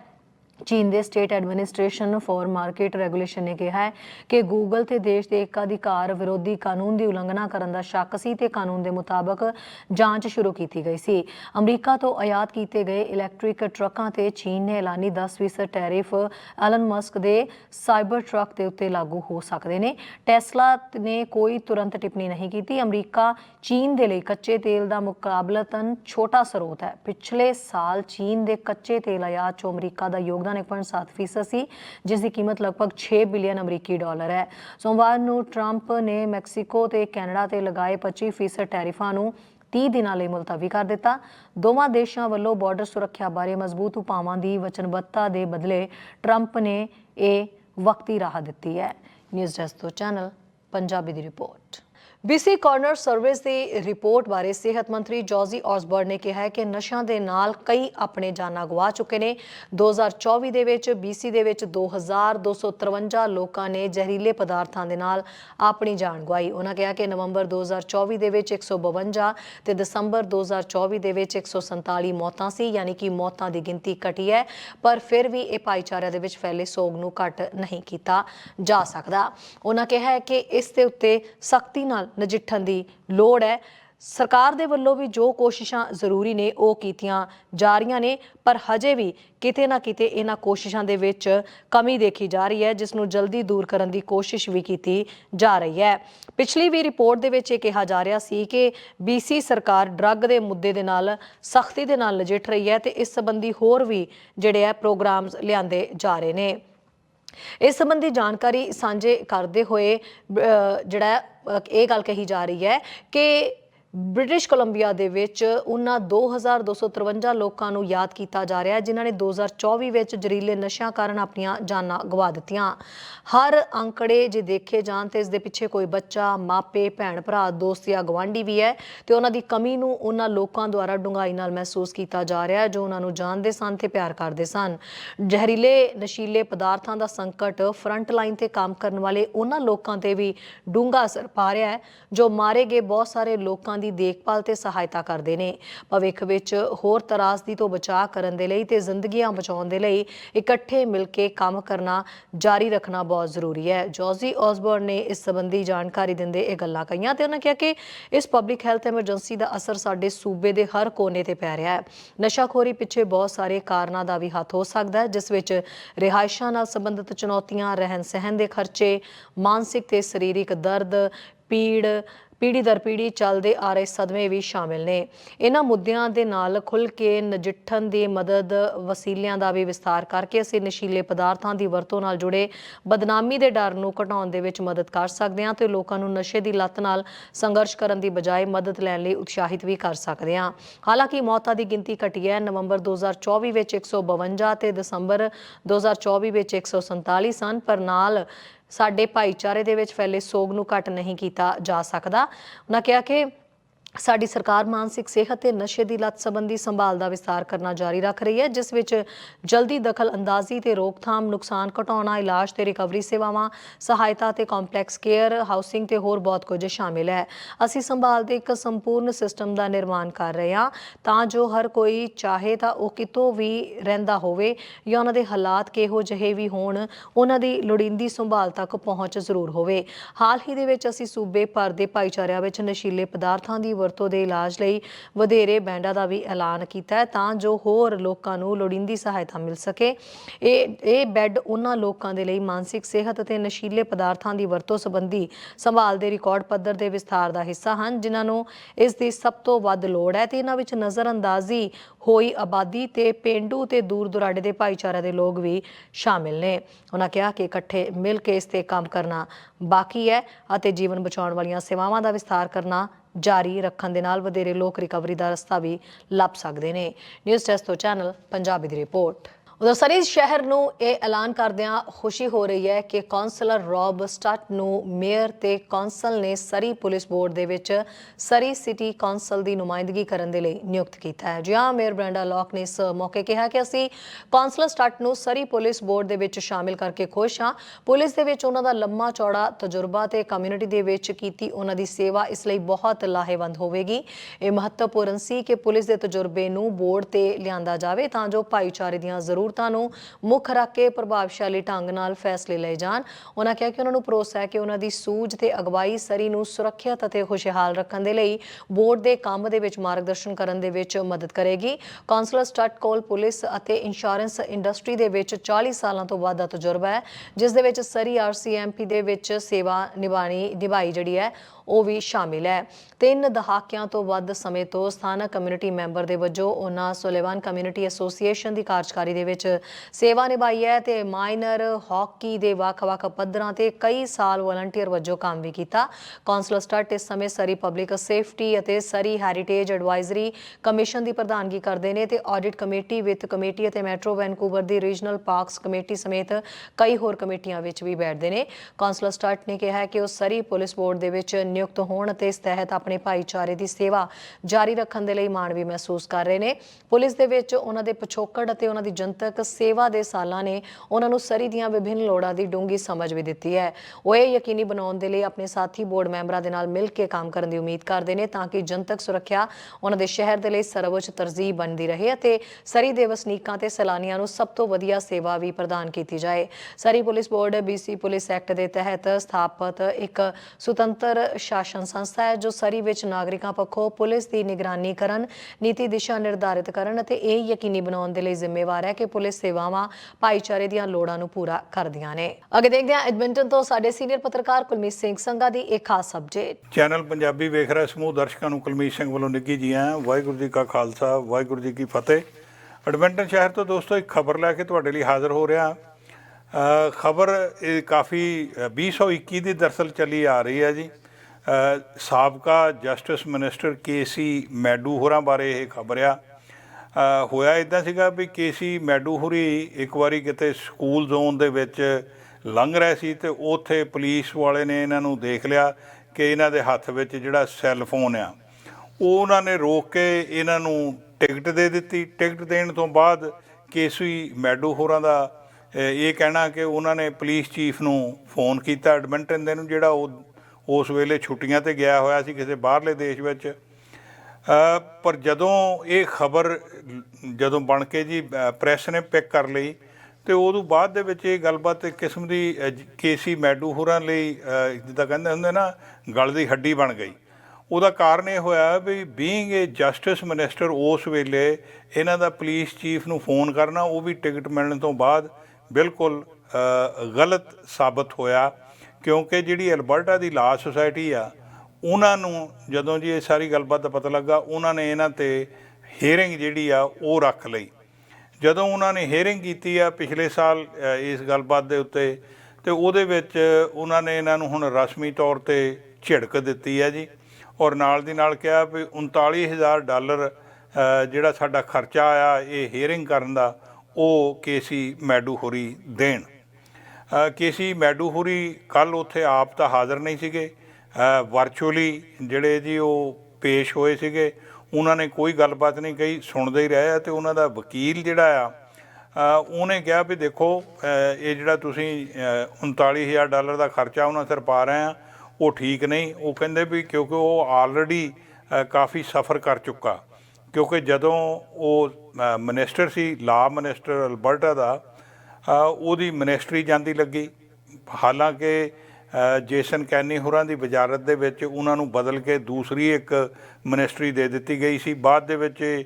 ਚੀਨ ਦੇ state administration for market regulation ਨੇ ਕਿਹਾ ਹੈ ਕਿ ਗੂਗਲ ਤੇ ਦੇਸ਼ ਦੇ ਏਕਾਧਿਕਾਰ ਵਿਰੋਧੀ ਕਾਨੂੰਨ ਦੀ ਉਲੰਘਣਾ ਕਰਨ ਦਾ ਸ਼ੱਕ ਸੀ ਤੇ ਕਾਨੂੰਨ ਦੇ ਮੁਤਾਬਕ ਜਾਂਚ ਸ਼ੁਰੂ ਕੀਤੀ ਗਈ ਸੀ। ਅਮਰੀਕਾ ਤੋਂ ਆਯਾਤ ਕੀਤੇ ਗਏ ਇਲੈਕਟ੍ਰਿਕ ਟਰੱਕਾਂ ਤੇ ਚੀਨ ਨੇ ਐਲਾਨੀ 10% ਟੈਰਿਫ ਐਲਨ ਮਸਕ ਦੇ ਸਾਈਬਰ ਟਰੱਕ ਦੇ ਉੱਤੇ ਲਾਗੂ ਹੋ ਸਕਦੇ ਨੇ। ਟੈਸਲਾ ਨੇ ਕੋਈ ਤੁਰੰਤ ਟਿੱਪਣੀ ਨਹੀਂ ਕੀਤੀ। ਅਮਰੀਕਾ ਚੀਨ ਦੇ ਲਈ ਕੱਚੇ ਤੇਲ ਦਾ ਮੁਕਾਬਲਤਨ ਛੋਟਾ ਸਰੋਤ ਹੈ। ਪਿਛਲੇ ਸਾਲ ਚੀਨ ਦੇ ਕੱਚੇ ਤੇਲ ਆਯਾਤ ਚੋਂ ਅਮਰੀਕਾ ਦਾ ਯੋਗਦਾਨ 1.7% ਸੀ, ਜਿਸ ਦੀ ਕੀਮਤ ਲਗਭਗ 6 ਬਿਲੀਅਨ ਅਮਰੀਕੀ ਡਾਲਰ ਹੈ। ਸੋਮਵਾਰ ਨੂੰ ਟਰੰਪ ਨੇ ਮੈਕਸੀਕੋ ਤੇ ਕੈਨੇਡਾ ਤੇ ਲਗਾਏ 25% ਟੈਰਿਫਾਂ ਨੂੰ 30 ਦਿਨਾਂ ਲਈ ਮੁਲਤਵੀ ਕਰ ਦਿੱਤਾ। ਦੋਵਾਂ ਦੇਸ਼ਾਂ ਵੱਲੋਂ ਬਾਰਡਰ ਸੁਰੱਖਿਆ ਬਾਰੇ ਮਜ਼ਬੂਤ ਉਪਾਵਾਂ ਦੀ ਵਚਨਬੱਧਤਾ ਦੇ ਬਦਲੇ ਟਰੰਪ ਨੇ ਇਹ ਵਕਤੀ ਰਾਹ ਦਿੱਤੀ ਹੈ। ਨਿਊਜ਼ ਡੈਸਕ ਤੋਂ ਚੈਨਲ ਪੰਜਾਬੀ ਦੀ ਰਿਪੋਰਟ। BC ਕਾਰਨਰ ਸਰਵਿਸ ਦੀ ਰਿਪੋਰਟ ਬਾਰੇ ਸਿਹਤ ਮੰਤਰੀ ਜੋਜ਼ੀ ਔਸਬਰਨ ਨੇ ਕਿਹਾ ਹੈ ਕਿ ਨਸ਼ਿਆਂ ਦੇ ਨਾਲ ਕਈ ਆਪਣੇ ਜਾਨਾਂ ਗਵਾ ਚੁੱਕੇ ਨੇ। 2024 ਦੇ ਵਿੱਚ BC ਦੇ ਵਿੱਚ 2253 ਲੋਕਾਂ ਨੇ ਜ਼ਹਿਰੀਲੇ ਪਦਾਰਥਾਂ ਦੇ ਨਾਲ ਆਪਣੀ ਜਾਨ ਗਵਾਈ ਉਹਨਾਂ ਕਿਹਾ ਕਿ ਨਵੰਬਰ 2024 ਦੇ ਵਿੱਚ 152 ਤੇ ਦਸੰਬਰ 2024 ਦੇ ਵਿੱਚ 147 ਮੌਤਾਂ ਸੀ, ਯਾਨੀ ਕਿ ਮੌਤਾਂ ਦੀ ਗਿਣਤੀ ਘਟੀ ਹੈ, ਪਰ ਫਿਰ ਵੀ ਇਹ ਭਾਈਚਾਰੇ ਦੇ ਵਿੱਚ ਫੈਲੇ ਸੋਗ ਨੂੰ ਘਟ ਨਹੀਂ ਕੀਤਾ ਜਾ ਸਕਦਾ। ਉਹਨਾਂ ਕਿਹਾ ਹੈ ਕਿ ਇਸ ਦੇ ਉੱਤੇ ਸਖਤੀ ਨਾਲ ਨਜਿੱਠਣ ਦੀ ਲੋੜ ਹੈ। ਸਰਕਾਰ ਦੇ ਵੱਲੋਂ ਵੀ ਜੋ ਕੋਸ਼ਿਸ਼ਾਂ ਜ਼ਰੂਰੀ ਨੇ, ਉਹ ਕੀਤੀਆਂ ਜਾ ਰਹੀਆਂ ਨੇ, ਪਰ ਹਜੇ ਵੀ ਕਿਤੇ ਨਾ ਕਿਤੇ ਇਹਨਾਂ ਕੋਸ਼ਿਸ਼ਾਂ ਦੇ ਵਿੱਚ ਕਮੀ ਦੇਖੀ ਜਾ ਰਹੀ ਹੈ, ਜਿਸ ਨੂੰ ਜਲਦੀ ਦੂਰ ਕਰਨ ਦੀ ਕੋਸ਼ਿਸ਼ ਵੀ ਕੀਤੀ ਜਾ ਰਹੀ ਹੈ। ਪਿਛਲੀ ਵੀ ਰਿਪੋਰਟ ਦੇ ਵਿੱਚ ਇਹ ਕਿਹਾ ਜਾ ਰਿਹਾ ਸੀ ਕਿ BC ਸਰਕਾਰ ਡਰੱਗ ਦੇ ਮੁੱਦੇ ਦੇ ਨਾਲ, ਸਖਤੀ ਦੇ ਨਾਲ ਨਜਿੱਠ ਰਹੀ ਹੈ ਤੇ ਇਸ ਸੰਬੰਧੀ ਹੋਰ ਵੀ ਜਿਹੜੇ ਹੈ ਪ੍ਰੋਗਰਾਮਸ ਲਿਆਂਦੇ ਜਾ ਰਹੇ ਨੇ। ਇਸ ਸੰਬੰਧੀ ਜਾਣਕਾਰੀ ਸਾਂਝੇ ਕਰਦੇ ਹੋਏ ਜਿਹੜਾ ਇਹ ਗੱਲ ਕਹੀ ਜਾ ਰਹੀ ਹੈ ਕਿ ਬ੍ਰਿਟਿਸ਼ ਕੋਲੰਬੀਆ ਦੇ ਵਿੱਚ ਉਹਨਾਂ 2253 ਲੋਕਾਂ ਨੂੰ ਯਾਦ ਕੀਤਾ ਜਾ ਰਿਹਾ ਹੈ, ਜਿਨ੍ਹਾਂ ਨੇ 2024 ਵਿੱਚ ਜ਼ਹਿਰੀਲੇ ਨਸ਼ਿਆਂ ਕਾਰਨ ਆਪਣੀਆਂ ਜਾਨਾਂ ਗਵਾ ਦਿੱਤੀਆਂ। ਹਰ ਅੰਕੜੇ ਜੇ ਦੇਖੇ ਜਾਣ ਤੇ ਇਸ ਦੇ ਪਿੱਛੇ ਕੋਈ ਬੱਚਾ, ਮਾਪੇ, ਭੈਣ ਭਰਾ, ਦੋਸਤ ਜਾਂ ਗਵਾਂਢੀ ਵੀ ਹੈ ਤੇ ਉਹਨਾਂ ਦੀ ਕਮੀ ਨੂੰ ਉਹਨਾਂ ਲੋਕਾਂ ਦੁਆਰਾ ਡੂੰਘਾਈ ਨਾਲ ਮਹਿਸੂਸ ਕੀਤਾ ਜਾ ਰਿਹਾ ਹੈ, ਜੋ ਉਹਨਾਂ ਨੂੰ ਜਾਣਦੇ ਸਨ ਤੇ ਪਿਆਰ ਕਰਦੇ ਸਨ। ਜ਼ਹਿਰੀਲੇ ਨਸ਼ੀਲੇ ਪਦਾਰਥਾਂ ਦਾ ਸੰਕਟ ਫਰੰਟ ਲਾਈਨ ਤੇ ਕੰਮ ਕਰਨ ਵਾਲੇ ਉਹਨਾਂ ਲੋਕਾਂ ਤੇ ਵੀ ਡੂੰਘਾ ਅਸਰ ਪਾ ਰਿਹਾ ਹੈ, ਜੋ ਮਾਰੇ ਗਏ ਬਹੁਤ ਸਾਰੇ ਲੋਕਾਂ ਦੀ ਦੇਖਭਾਲ ਤੇ ਸਹਾਇਤਾ ਕਰਦੇ ਨੇ। ਭਵਿੱਖ ਵਿੱਚ ਹੋਰ ਤਰਾਸਦੀ ਤੋਂ ਬਚਾਅ ਕਰਨ ਦੇ ਲਈ ਤੇ ਜ਼ਿੰਦਗੀਆਂ ਬਚਾਉਣ ਦੇ ਲਈ ਇਕੱਠੇ ਮਿਲ ਕੇ ਕੰਮ ਕਰਨਾ ਜਾਰੀ ਰੱਖਣਾ ਬਹੁਤ ਜ਼ਰੂਰੀ ਹੈ। ਜੋਜ਼ੀ ਔਸਬਰਨ ਨੇ ਇਸ ਸੰਬੰਧੀ ਜਾਣਕਾਰੀ ਦਿੰਦੇ ਇਹ ਗੱਲਾਂ ਕਹੀਆਂ ਤੇ ਉਹਨਾਂ ਕਿਹਾ ਕਿ ਇਸ ਪਬਲਿਕ ਹੈਲਥ ਐਮਰਜੈਂਸੀ ਦਾ ਅਸਰ ਸਾਡੇ ਸੂਬੇ ਦੇ ਹਰ ਕੋਨੇ ਤੇ ਪੈ ਰਿਹਾ ਹੈ। ਨਸ਼ਾਖੋਰੀ ਪਿੱਛੇ ਬਹੁਤ ਸਾਰੇ ਕਾਰਨਾਂ ਦਾ ਵੀ ਹੱਥ ਹੋ ਸਕਦਾ ਹੈ, ਜਿਸ ਵਿੱਚ ਰਿਹਾਇਸ਼ਾਂ ਨਾਲ ਸੰਬੰਧਿਤ ਚੁਣੌਤੀਆਂ ਰਹਿਣ ਸਹਿਣ ਦੇ ਖਰਚੇ, ਮਾਨਸਿਕ ਤੇ ਸਰੀਰਕ ਦਰਦ, ਪੀੜ ਪੀੜ੍ਹੀ ਦਰ ਪੀੜ੍ਹੀ ਚੱਲਦੇ ਆ ਰਹੇ ਸਦਮੇ ਵੀ ਸ਼ਾਮਿਲ ਨੇ। ਇਹਨਾਂ ਮੁੱਦਿਆਂ ਦੇ ਨਾਲ ਖੁੱਲ੍ਹ ਕੇ ਨਜਿੱਠਣ ਦੀ ਮਦਦ ਵਸੀਲਿਆਂ ਦਾ ਵੀ ਵਿਸਥਾਰ ਕਰਕੇ ਅਸੀਂ ਨਸ਼ੀਲੇ ਪਦਾਰਥਾਂ ਦੀ ਵਰਤੋਂ ਨਾਲ ਜੁੜੇ ਬਦਨਾਮੀ ਦੇ ਡਰ ਨੂੰ ਘਟਾਉਣ ਦੇ ਵਿੱਚ ਮਦਦ ਕਰ ਸਕਦੇ ਹਾਂ ਤੇ ਲੋਕਾਂ ਨੂੰ ਨਸ਼ੇ ਦੀ ਲੱਤ ਨਾਲ ਸੰਘਰਸ਼ ਕਰਨ ਦੀ ਬਜਾਏ ਮਦਦ ਲੈਣ ਲਈ ਉਤਸ਼ਾਹਿਤ ਵੀ ਕਰ ਸਕਦੇ ਹਾਂ। ਹਾਲਾਂਕਿ ਮੌਤਾਂ ਦੀ ਗਿਣਤੀ ਘਟੀ ਹੈ। ਨਵੰਬਰ 2024 ਵਿੱਚ 152 ਤੇ ਦਸੰਬਰ 2024 ਵਿੱਚ 147 ਸਨ, ਪਰ ਨਾਲ ਸਾਡੇ ਭਾਈਚਾਰੇ ਦੇ ਵਿੱਚ ਫੈਲੇ ਸੋਗ ਨੂੰ ਘਟ ਨਹੀਂ ਕੀਤਾ ਜਾ ਸਕਦਾ। ਉਹਨਾਂ ਕਿਹਾ ਕਿ ਸਾਡੀ ਸਰਕਾਰ ਮਾਨਸਿਕ ਸਿਹਤ ਤੇ ਨਸ਼ੇ ਦੀ ਲਤ ਸੰਬੰਧੀ ਸੰਭਾਲ ਦਾ ਵਿਸਤਾਰ ਕਰਨਾ ਜਾਰੀ ਰੱਖ ਰਹੀ ਹੈ, ਜਿਸ ਵਿੱਚ ਜਲਦੀ ਦਖਲ ਅੰਦਾਜ਼ੀ ਤੇ ਰੋਕਥਾਮ, ਨੁਕਸਾਨ ਘਟਾਉਣਾ, ਇਲਾਜ ਤੇ ਰਿਕਵਰੀ ਸੇਵਾਵਾਂ, ਸਹਾਇਤਾ ਤੇ ਕੰਪਲੈਕਸ ਕੇਅਰ, ਹਾਊਸਿੰਗ ਤੇ ਹੋਰ ਬਹੁਤ ਕੁਝ ਸ਼ਾਮਿਲ ਹੈ। ਅਸੀਂ ਸੰਭਾਲ ਦੇ ਇੱਕ ਸੰਪੂਰਨ ਸਿਸਟਮ ਦਾ ਨਿਰਮਾਣ ਕਰ ਰਹੇ ਹਾਂ, ਤਾਂ ਜੋ ਹਰ ਕੋਈ ਚਾਹੇ ਤਾਂ ਉਹ ਕਿਤੋਂ ਵੀ ਰਹਿੰਦਾ ਹੋਵੇ ਜਾਂ ਉਹਨਾਂ ਦੇ ਹਾਲਾਤ ਕਿਹੋ ਜਿਹੇ ਵੀ ਹੋਣ, ਉਹਨਾਂ ਦੀ ਲੋੜੀਂਦੀ ਸੰਭਾਲ ਤੱਕ ਪਹੁੰਚ ਜ਼ਰੂਰ ਹੋਵੇ। ਹਾਲ ਹੀ ਦੇ ਵਿੱਚ ਅਸੀਂ ਸੂਬੇ ਭਰ ਦੇ ਭਾਈਚਾਰਿਆਂ ਵਿੱਚ ਨਸ਼ੀਲੇ ਪਦਾਰਥਾਂ ਦੀ ਵਰਤੋਂ ਦੇ ਇਲਾਜ ਲਈ ਵਧੇਰੇ ਬੈਂਡਾਂ ਦਾ ਵੀ ਐਲਾਨ ਕੀਤਾ ਹੈ ਤਾਂ ਜੋ ਹੋਰ ਲੋਕਾਂ ਨੂੰ ਲੋੜੀਂਦੀ ਸਹਾਇਤਾ ਮਿਲ ਸਕੇ। ਇਹ ਇਹ ਬੈੱਡ ਉਹਨਾਂ ਲੋਕਾਂ ਦੇ ਲਈ ਮਾਨਸਿਕ ਸਿਹਤ ਅਤੇ ਨਸ਼ੀਲੇ ਪਦਾਰਥਾਂ ਦੀ ਵਰਤੋਂ ਸੰਬੰਧੀ ਸੰਭਾਲ ਦੇ ਰਿਕਾਰਡ ਪੱਧਰ ਦੇ ਵਿਸਥਾਰ ਦਾ ਹਿੱਸਾ ਹਨ, ਜਿਨ੍ਹਾਂ ਨੂੰ ਇਸ ਦੀ ਸਭ ਤੋਂ ਵੱਧ ਲੋੜ ਹੈ। ਤੇ ਇਹਨਾਂ ਵਿੱਚ ਨਜ਼ਰਅੰਦਾਜ਼ੀ ਹੋਈ ਆਬਾਦੀ ਤੇ ਪਿੰਡੂ ਤੇ ਦੂਰ ਦੁਰਾਡੇ ਦੇ ਭਾਈਚਾਰੇ ਦੇ ਲੋਕ ਵੀ ਸ਼ਾਮਿਲ ਨੇ। ਉਹਨਾਂ ਕਿਹਾ ਕਿ ਇਕੱਠੇ ਮਿਲ ਕੇ ਇਸ ਤੇ ਕੰਮ ਕਰਨਾ ਬਾਕੀ ਹੈ ਅਤੇ ਜੀਵਨ ਬਚਾਉਣ ਵਾਲੀਆਂ ਸੇਵਾਵਾਂ ਦਾ ਵਿਸਥਾਰ ਕਰਨਾ ਜਾਰੀ ਰੱਖਣ ਦੇ ਨਾਲ ਵਧੇਰੇ ਲੋਕ ਰਿਕਵਰੀ ਦਾ ਰਸਤਾ ਵੀ ਲੱਭ ਸਕਦੇ ਨੇ। ਨਿਊਜ਼ ਡੈਸਕ ਤੋਂ ਚੈਨਲ ਪੰਜਾਬੀ ਦੀ ਰਿਪੋਰਟ। ਉਧਰ ਸਰੀ ਸ਼ਹਿਰ ਨੂੰ ਇਹ ਐਲਾਨ ਕਰਦਿਆਂ ਖੁਸ਼ੀ ਹੋ ਰਹੀ ਹੈ ਕਿ ਕਾਉਂਸਲਰ ਰੌਬ ਸਟੱਟ ਨੂੰ ਮੇਅਰ ਤੇ ਕਾਉਂਸਲ ਨੇ ਸਰੀ ਪੁਲਿਸ ਬੋਰਡ ਦੇ ਵਿੱਚ ਸਰੀ ਸਿਟੀ ਕਾਉਂਸਲ ਦੀ ਨੁਮਾਇੰਦਗੀ ਕਰਨ ਦੇ ਲਈ ਨਿਯੁਕਤ ਕੀਤਾ ਹੈ। ਜੀ ਹਾਂ, ਮੇਅਰ ਬ੍ਰੈਂਡਾ ਲੌਕ ਨੇ ਇਸ ਮੌਕੇ ਕਿਹਾ ਕਿ ਅਸੀਂ ਕਾਉਂਸਲਰ ਸਟੱਟ ਨੂੰ ਸਰੀ ਪੁਲਿਸ ਬੋਰਡ ਦੇ ਵਿੱਚ ਸ਼ਾਮਿਲ ਕਰਕੇ ਖੁਸ਼ ਹਾਂ। ਪੁਲਿਸ ਦੇ ਵਿੱਚ ਉਹਨਾਂ ਦਾ ਲੰਮਾ ਚੌੜਾ ਤਜਰਬਾ ਤੇ ਕਮਿਊਨਿਟੀ ਦੇ ਵਿੱਚ ਕੀਤੀ ਉਹਨਾਂ ਦੀ ਸੇਵਾ ਇਸ ਲਈ ਬਹੁਤ ਲਾਹੇਵੰਦ ਹੋਵੇਗੀ। ਇਹ ਮਹੱਤਵਪੂਰਨ ਸੀ ਕਿ ਪੁਲਿਸ ਦੇ ਤਜਰਬੇ ਨੂੰ ਬੋਰਡ ਤੇ ਲਿਆਂਦਾ ਜਾਵੇ ਤਾਂ ਜੋ ਭਾਈਚਾਰੇ ਦੀਆਂ ਜ਼ਰੂਰ ਜ਼ਰੂਰਤਾਂ ਨੂੰ ਮੁੱਖ ਰੱਖ ਕੇ ਪ੍ਰਭਾਵਸ਼ਾਲੀ ਢੰਗ ਨਾਲ ਫੈਸਲੇ ਲਏ ਜਾਣ। ਉਹਨਾਂ ਕਿਹਾ ਕਿ ਉਹਨਾਂ ਨੂੰ ਭਰੋਸਾ ਹੈ ਕਿ ਉਹਨਾਂ ਦੀ ਸੂਝ ਤੇ ਅਗਵਾਈ ਸਰੀ ਨੂੰ ਸੁਰੱਖਿਅਤ ਅਤੇ ਖੁਸ਼ਹਾਲ ਰੱਖਣ ਦੇ ਲਈ ਬੋਰਡ ਦੇ ਕੰਮ ਦੇ ਵਿੱਚ ਮਾਰਗਦਰਸ਼ਨ ਕਰਨ ਦੇ ਵਿੱਚ ਮਦਦ ਕਰੇਗੀ। ਕਾਉਂਸਲਰ ਸਟੱਟ ਕੋਲ ਪੁਲਿਸ ਅਤੇ ਇੰਸ਼ੋਰੈਂਸ ਇੰਡਸਟਰੀ ਦੇ ਵਿੱਚ 40 ਸਾਲਾਂ ਤੋਂ ਵੱਧ ਦਾ ਤਜਰਬਾ ਹੈ, ਜਿਸ ਦੇ ਵਿੱਚ ਸਰੀ ਆਰਸੀਐਮਪੀ ਦੇ ਵਿੱਚ ਸੇਵਾ ਨਿਭਾਣੀ ਨਿਭਾਈ ਜਿਹੜੀ ਹੈ ਉਹ ਵੀ ਸ਼ਾਮਿਲ ਹੈ। ਤਿੰਨ ਦਹਾਕਿਆਂ ਤੋਂ ਵੱਧ ਸਮੇਂ ਤੋਂ ਸਥਾਨਕ ਕਮਿਊਨਿਟੀ ਮੈਂਬਰ ਦੇ ਵਜੋਂ ਉਹਨਾਂ ਸੁਲੇਵਾਨ ਕਮਿਊਨਿਟੀ ਐਸੋਸੀਏਸ਼ਨ ਦੀ ਕਾਰਜਕਾਰੀ ਦੇ ਵਿੱਚ ਸੇਵਾ ਨਿਭਾਈ ਹੈ ਤੇ ਮਾਈਨਰ ਹਾਕੀ ਦੇ ਵੱਖ-ਵੱਖ ਪੱਧਰਾਂ ਤੇ ਕਈ ਸਾਲ ਵਲੰਟੀਅਰ ਵਜੋਂ ਕੰਮ ਵੀ ਕੀਤਾ। ਕਾਉਂਸਲਰ ਸਟੱਟ ਇਸ ਸਮੇਂ ਸਰੀ ਪਬਲਿਕ ਸੇਫਟੀ ਅਤੇ ਸਰੀ ਹੈਰੀਟੇਜ ਐਡਵਾਈਜ਼ਰੀ ਕਮਿਸ਼ਨ ਦੀ ਪ੍ਰਧਾਨਗੀ ਕਰਦੇ ਨੇ ਤੇ ਆਡਿਟ ਕਮੇਟੀ ਵਿੱਤ ਕਮੇਟੀ ਅਤੇ ਮੈਟਰੋ ਵੈਨਕੂਵਰ ਦੀ ਰੀਜਨਲ ਪਾਰਕਸ ਕਮੇਟੀ ਸਮੇਤ ਕਈ ਹੋਰ ਕਮੇਟੀਆਂ ਵਿੱਚ ਵੀ ਬੈਠਦੇ ਨੇ। ਕਾਉਂਸਲਰ ਸਟੱਟ ਨੇ ਕਿਹਾ ਕਿ ਉਹ ਸਰੀ ਪੁਲਿਸ ਬੋਰਡ ਦੇ ਵਿੱਚ ਨਿਯੁਕਤ ਹੋਣ ਅਤੇ ਇਸ ਤਹਿਤ ਆਪਣੇ ਭਾਈਚਾਰੇ ਦੀ ਸੇਵਾ ਜਾਰੀ ਰੱਖਣ ਦੇ ਲਈ ਮਾਣ ਵੀ ਮਹਿਸੂਸ ਕਰ ਰਹੇ ਨੇ। ਪੁਲਿਸ ਦੇ ਵਿੱਚ ਉਹਨਾਂ ਦੇ ਪਿਛੋਕੜ ਅਤੇ ਉਹਨਾਂ ਦੀ ਜਨਤਕ ਸੇਵਾ ਦੇ ਸਾਲਾਂ ਨੇ ਉਹਨਾਂ ਨੂੰ ਸਰੀ ਦੀਆਂ ਵਿਭਿੰਨ ਲੋੜਾਂ ਦੀ ਡੂੰਗੀ ਸਮਝ ਵੀ ਦਿੱਤੀ ਹੈ। ਉਹ ਇਹ ਯਕੀਨੀ ਬਣਾਉਣ ਦੇ ਲਈ ਆਪਣੇ ਸਾਥੀ ਬੋਰਡ ਮੈਂਬਰਾਂ ਦੇ ਨਾਲ ਮਿਲ ਕੇ ਕੰਮ ਕਰਨ ਦੀ ਉਮੀਦ ਕਰਦੇ ਨੇ ਤਾਂ ਕਿ ਜਨਤਕ ਸੁਰੱਖਿਆ ਉਹਨਾਂ ਦੇ ਸ਼ਹਿਰ ਦੇ ਲਈ ਸਰਵਉੱਚ ਤਰਜੀਹ ਬਣਦੀ ਰਹੇ ਅਤੇ ਸਰੀ ਦੇ ਵਸਨੀਕਾਂ ਤੇ ਸੈਲਾਨੀਆਂ ਨੂੰ ਸਭ ਤੋਂ ਵਧੀਆ ਸੇਵਾ ਵੀ ਪ੍ਰਦਾਨ ਕੀਤੀ ਜਾਏ। Surrey police board BC police act ਦੇ ਤਹਿਤ ਸਥਾਪਿਤ ਇੱਕ ਸੁਤੰਤਰ ਸ਼ਾਸਨ ਸੰਸਥਾ ਹੈ ਜੋ ਸਰੀ ਵਿੱਚ ਨਾਗਰਿਕਾਂ ਪੱਖੋਂ ਪੁਲਿਸ ਦੀ ਨਿਗਰਾਨੀ ਕਰਨ ਨੀਤੀ ਦਿਸ਼ਾ ਨਿਰਧਾਰਿਤ ਕਰਨ ਅਤੇ ਇਹ ਯਕੀਨੀ ਬਣਾਉਣ ਦੇ ਲਈ ਜ਼ਿੰਮੇਵਾਰ ਹੈ ਕਿ ਪੁਲਿਸ ਸੇਵਾਵਾਂ ਭਾਈਚਾਰੇ ਦੀਆਂ ਲੋੜਾਂ ਨੂੰ ਪੂਰਾ ਕਰਦੀਆਂ ਨੇ। ਅੱਗੇ ਦੇਖਦੇ ਹਾਂ ਐਡਮਿੰਟਨ ਤੋਂ ਸਾਡੇ ਸੀਨੀਅਰ ਪੱਤਰਕਾਰ ਕੁਲਮੀਤ ਸਿੰਘ ਸੰਘਾ ਦੀ ਇੱਕ ਖਾਸ ਅਪਡੇਟ ਚੈਨਲ ਪੰਜਾਬੀ ਵੇਖ ਰਹੇ ਸਮੂਹ ਦਰਸ਼ਕਾਂ ਨੂੰ ਕੁਲਮੀਤ ਸਿੰਘ ਵੱਲੋਂ ਨਿੱਘੀ ਜੀ ਆਇਆਂ ਵਾਹਿਗੁਰੂ ਜੀ ਕਾ ਖਾਲਸਾ ਵਾਹਿਗੁਰੂ ਜੀ ਕੀ ਫਤਿਹ। ਐਡਮਿੰਟਨ ਸ਼ਹਿਰ ਤੋਂ ਦੋਸਤੋ ਇੱਕ ਖਬਰ ਲੈ ਕੇ ਤੁਹਾਡੇ ਲਈ ਹਾਜ਼ਰ ਹੋ ਰਿਹਾ। ਖਬਰ ਇਹ ਕਾਫੀ ਅ, 2021 ਦੀ ਦਰਸਲ ਚੱਲੀ ਆ ਰਹੀ ਹੈ ਜੀ। ਸਾਬਕਾ ਜਸਟਿਸ ਮਿਨਿਸਟਰ ਕੇਸੀ ਮੈਡੂ ਹੋਰਾਂ ਬਾਰੇ ਇਹ ਖਬਰ ਆ। ਹੋਇਆ ਇਦਾਂ ਸੀਗਾ ਵੀ ਕੇਸੀ ਮੈਡੂ ਹੋਰੀ ਇੱਕ ਵਾਰੀ ਕਿਤੇ ਸਕੂਲ ਜ਼ੋਨ ਦੇ ਵਿੱਚ ਲੰਘ ਰਹੇ ਸੀ ਤੇ ਉੱਥੇ ਪੁਲਿਸ ਵਾਲੇ ਨੇ ਇਹਨਾਂ ਨੂੰ ਦੇਖ ਲਿਆ ਕਿ ਇਹਨਾਂ ਦੇ ਹੱਥ ਵਿੱਚ ਜਿਹੜਾ ਸੈੱਲ ਫੋਨ ਆ, ਉਹ ਉਹਨਾਂ ਨੇ ਰੋਕ ਕੇ ਇਹਨਾਂ ਨੂੰ ਟਿਕਟ ਦੇ ਦਿੱਤੀ। ਟਿਕਟ ਦੇਣ ਤੋਂ ਬਾਅਦ ਕੇਸੀ ਮੈਡੂ ਹੋਰਾਂ ਦਾ ਇਹ ਕਹਿਣਾ ਕਿ ਉਹਨਾਂ ਨੇ ਪੁਲਿਸ ਚੀਫ ਨੂੰ ਫੋਨ ਕੀਤਾ ਐਡਮਿੰਟਨ ਦੇ ਨੂੰ, ਜਿਹੜਾ ਉਹ ਉਸ ਵੇਲੇ ਛੁੱਟੀਆਂ ਤੇ ਗਿਆ ਹੋਇਆ ਸੀ ਕਿਸੇ ਬਾਹਰਲੇ ਦੇਸ਼ ਵਿੱਚ। ਪਰ ਜਦੋਂ ਇਹ ਖਬਰ ਜਦੋਂ ਬਣ ਕੇ ਜੀ ਪ੍ਰੈਸ ਨੇ ਪਿਕ ਕਰ ਲਈ ਤੇ ਉਦੋਂ ਬਾਅਦ ਦੇ ਵਿੱਚ ਇਹ ਗੱਲਬਾਤ ਇੱਕ ਕਿਸਮ ਦੀ ਕੇਸੀ ਮੈਡੂ ਹੋਰਾਂ ਲਈ ਜਿੱਦਾਂ ਕਹਿੰਦੇ ਹੁੰਦੇ ਨਾ, ਗਲ ਦੀ ਹੱਡੀ ਬਣ ਗਈ। ਉਹਦਾ ਕਾਰਨ ਇਹ ਹੋਇਆ ਵੀ ਬੀਇੰਗ ਏ ਜਸਟਿਸ ਮਿਨਿਸਟਰ ਉਸ ਵੇਲੇ ਇਹਨਾਂ ਦਾ ਪੁਲਿਸ ਚੀਫ ਨੂੰ ਫੋਨ ਕਰਨਾ, ਉਹ ਵੀ ਟਿਕਟ ਮਿਲਣ ਤੋਂ ਬਾਅਦ ਬਿਲਕੁਲ ਗਲਤ ਸਾਬਤ ਹੋਇਆ। ਕਿਉਂਕਿ ਜਿਹੜੀ ਅਲਬਰਟਾ ਦੀ ਲਾ ਸੁਸਾਇਟੀ ਆ, ਉਹਨਾਂ ਨੂੰ ਜਦੋਂ ਜੀ ਇਹ ਸਾਰੀ ਗੱਲਬਾਤ ਦਾ ਪਤਾ ਲੱਗਾ, ਉਹਨਾਂ ਨੇ ਇਹਨਾਂ ਤੇ ਹੀਅਰਿੰਗ ਜਿਹੜੀ ਆ, ਉਹ ਰੱਖ ਲਈ। ਜਦੋਂ ਉਹਨਾਂ ਨੇ ਹੀਅਰਿੰਗ ਕੀਤੀ ਆ ਪਿਛਲੇ ਸਾਲ ਇਸ ਗੱਲਬਾਤ ਦੇ ਉੱਤੇ, ਤੇ ਉਹਦੇ ਵਿੱਚ ਉਹਨਾਂ ਨੇ ਇਹਨਾਂ ਨੂੰ ਹੁਣ ਰਸਮੀ ਤੌਰ ਤੇ ਝਿੜਕ ਦਿੱਤੀ ਹੈ ਜੀ। ਔਰ ਨਾਲ ਦੀ ਨਾਲ ਕਿਹਾ ਵੀ 39000 ਡਾਲਰ ਜਿਹੜਾ ਸਾਡਾ ਖਰਚਾ ਆਇਆ ਇਹ ਹੀਅਰਿੰਗ ਕਰਨ ਦਾ, ਉਹ ਕੇਸੀ ਮੈਡੂ ਹੋਰੀ ਦੇਣ। ਕੇਸੀ ਮੈਡੂ ਹੋਰੀ ਕੱਲ ਉੱਥੇ ਆਪ ਤਾਂ ਹਾਜ਼ਰ ਨਹੀਂ ਸੀਗੇ। ਵਰਚੁਅਲੀ ਜਿਹੜੇ ਜੀ ਉਹ ਪੇਸ਼ ਹੋਏ ਸੀਗੇ ਉਹਨਾਂ ਨੇ ਕੋਈ ਗੱਲਬਾਤ ਨਹੀਂ ਕਹੀ ਸੁਣਦੇ ਹੀ ਰਹੇ ਆ ਤੇ ਉਹਨਾਂ ਦਾ ਵਕੀਲ ਜਿਹੜਾ ਆ ਉਹਨੇ ਕਿਹਾ ਵੀ ਦੇਖੋ ਇਹ ਜਿਹੜਾ ਤੁਸੀਂ ਅ, 39000 ਡਾਲਰ ਦਾ ਖਰਚਾ ਉਹਨਾਂ ਸਿਰ ਪਾ ਰਹੇ ਆ ਉਹ ਠੀਕ ਨਹੀਂ। ਉਹ ਕਹਿੰਦੇ ਵੀ ਕਿਉਂਕਿ ਉਹ ਆਲਰੇਡੀ ਕਾਫੀ ਸਫਰ ਕਰ ਚੁੱਕਾ। ਕਿਉਂਕਿ ਜਦੋਂ ਉਹ ਮਿਨਿਸਟਰ ਸੀ ਲਾ ਮਿਨਿਸਟਰ ਅਲਬਰਟਾ ਦਾ ਉਹਦੀ ਮਿਨਿਸਟਰੀ ਜਾਂਦੀ ਲੱਗੀ। ਹਾਲਾਂਕਿ ਜੇਸਨ ਕੈਨੀ ਹੋਰਾਂ ਦੀ ਵਜ਼ਾਰਤ ਦੇ ਵਿੱਚ ਉਹਨਾਂ ਨੂੰ ਬਦਲ ਕੇ ਦੂਸਰੀ ਇੱਕ ਮਿਨਿਸਟਰੀ ਦੇ ਦਿੱਤੀ ਗਈ ਸੀ। ਬਾਅਦ ਦੇ ਵਿੱਚ ਇਹ,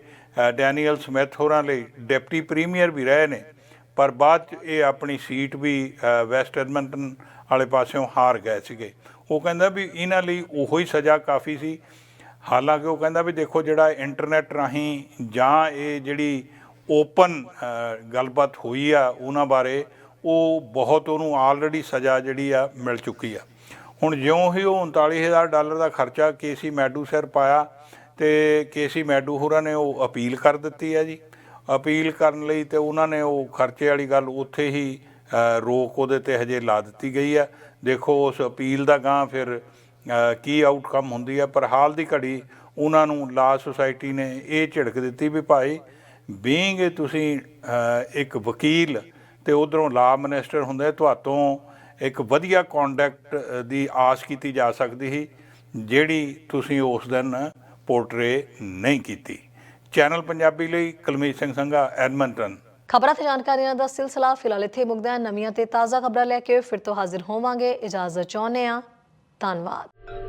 ਡੈਨੀਅਲ ਸਮਿਥ ਹੋਰਾਂ ਲਈ ਡਿਪਟੀ ਪ੍ਰੀਮੀਅਰ ਵੀ ਰਹੇ ਨੇ। ਪਰ ਬਾਅਦ 'ਚ ਇਹ ਆਪਣੀ ਸੀਟ ਵੀ ਵੈਸਟ ਐਡਮੰਟਨ ਵਾਲੇ ਪਾਸਿਓਂ ਹਾਰ ਗਏ ਸੀਗੇ। ਉਹ ਕਹਿੰਦਾ ਵੀ ਇਹਨਾਂ ਲਈ ਉਹੋ ਹੀ ਸਜ਼ਾ ਕਾਫੀ ਸੀ। ਹਾਲਾਂਕਿ ਉਹ ਕਹਿੰਦਾ ਵੀ ਦੇਖੋ ਜਿਹੜਾ ਇੰਟਰਨੈਟ ਰਾਹੀਂ ਜਾਂ ਇਹ ਜਿਹੜੀ ਓਪਨ ਗੱਲਬਾਤ ਹੋਈ ਆ ਉਹਨਾਂ ਬਾਰੇ, ਉਹ ਬਹੁਤ ਉਹਨੂੰ ਆਲਰੇਡੀ ਸਜ਼ਾ ਜਿਹੜੀ ਆ ਮਿਲ ਚੁੱਕੀ ਆ। ਹੁਣ ਜਿਉਂ ਹੀ ਉਹ 39000 ਡਾਲਰ ਦਾ ਖਰਚਾ ਕੇਸੀ ਮੈਡੂ ਸਿਰ ਪਾਇਆ ਤੇ ਕੇਸੀ ਮੈਡੂ ਹੋਰਾਂ ਨੇ ਉਹ ਅਪੀਲ ਕਰ ਦਿੱਤੀ ਆ ਜੀ। ਅਪੀਲ ਕਰਨ ਲਈ ਤੇ ਉਹਨਾਂ ਨੇ ਉਹ ਖਰਚੇ ਵਾਲੀ ਗੱਲ ਉੱਥੇ ਹੀ ਰੋਕ ਉਹਦੇ ਤੇ ਹਜੇ ਲਾ ਦਿੱਤੀ ਗਈ ਆ। ਦੇਖੋ ਉਸ ਅਪੀਲ ਦਾ ਗਾਂ ਫਿਰ ਕੀ ਆਊਟਕਮ ਹੁੰਦੀ ਆ, ਪਰ ਹਾਲ ਦੀ ਘੜੀ ਉਹਨਾਂ ਨੂੰ ਲਾ ਸੁਸਾਇਟੀ ਨੇ ਇਹ ਝਿੜਕ ਦਿੱਤੀ ਵੀ ਭਾਈ ਬੀਇੰਗ ਤੁਸੀਂ ਇੱਕ ਵਕੀਲ ਤੇ ਉਧਰੋਂ ਲਾ ਮਿਨਿਸਟਰ ਹੁੰਦੇ, ਤੁਹਾਤੋਂ ਇੱਕ ਵਧੀਆ ਕੰਡਕਟ ਦੀ ਆਸ ਕੀਤੀ ਜਾ ਸਕਦੀ ਸੀ, ਜਿਹੜੀ ਤੁਸੀਂ ਉਸ ਦਿਨ ਪੋਰਟਰੇ ਨਹੀਂ ਕੀਤੀ। ਚੈਨਲ ਪੰਜਾਬੀ ਲਈ ਕੁਲਮੀਤ ਸਿੰਘ ਸੰਘਾ, ਐਡਮੰਟਨ। ਖਬਰਾਂ ਤੇ ਜਾਣਕਾਰੀਆਂ ਦਾ ਸਿਲਸਿਲਾ ਫਿਲਹਾਲ ਇੱਥੇ ਮੁੱਕਦਾ ਹੈ। ਨਵੀਆਂ ਤੇ ਤਾਜ਼ਾ ਖਬਰਾਂ ਲੈ ਕੇ ਫਿਰ ਤੋਂ ਹਾਜ਼ਰ ਹੋਵਾਂਗੇ। ਇਜਾਜ਼ਤ ਚਾਹੁੰਦੇ ਹਾਂ। ਧੰਨਵਾਦ।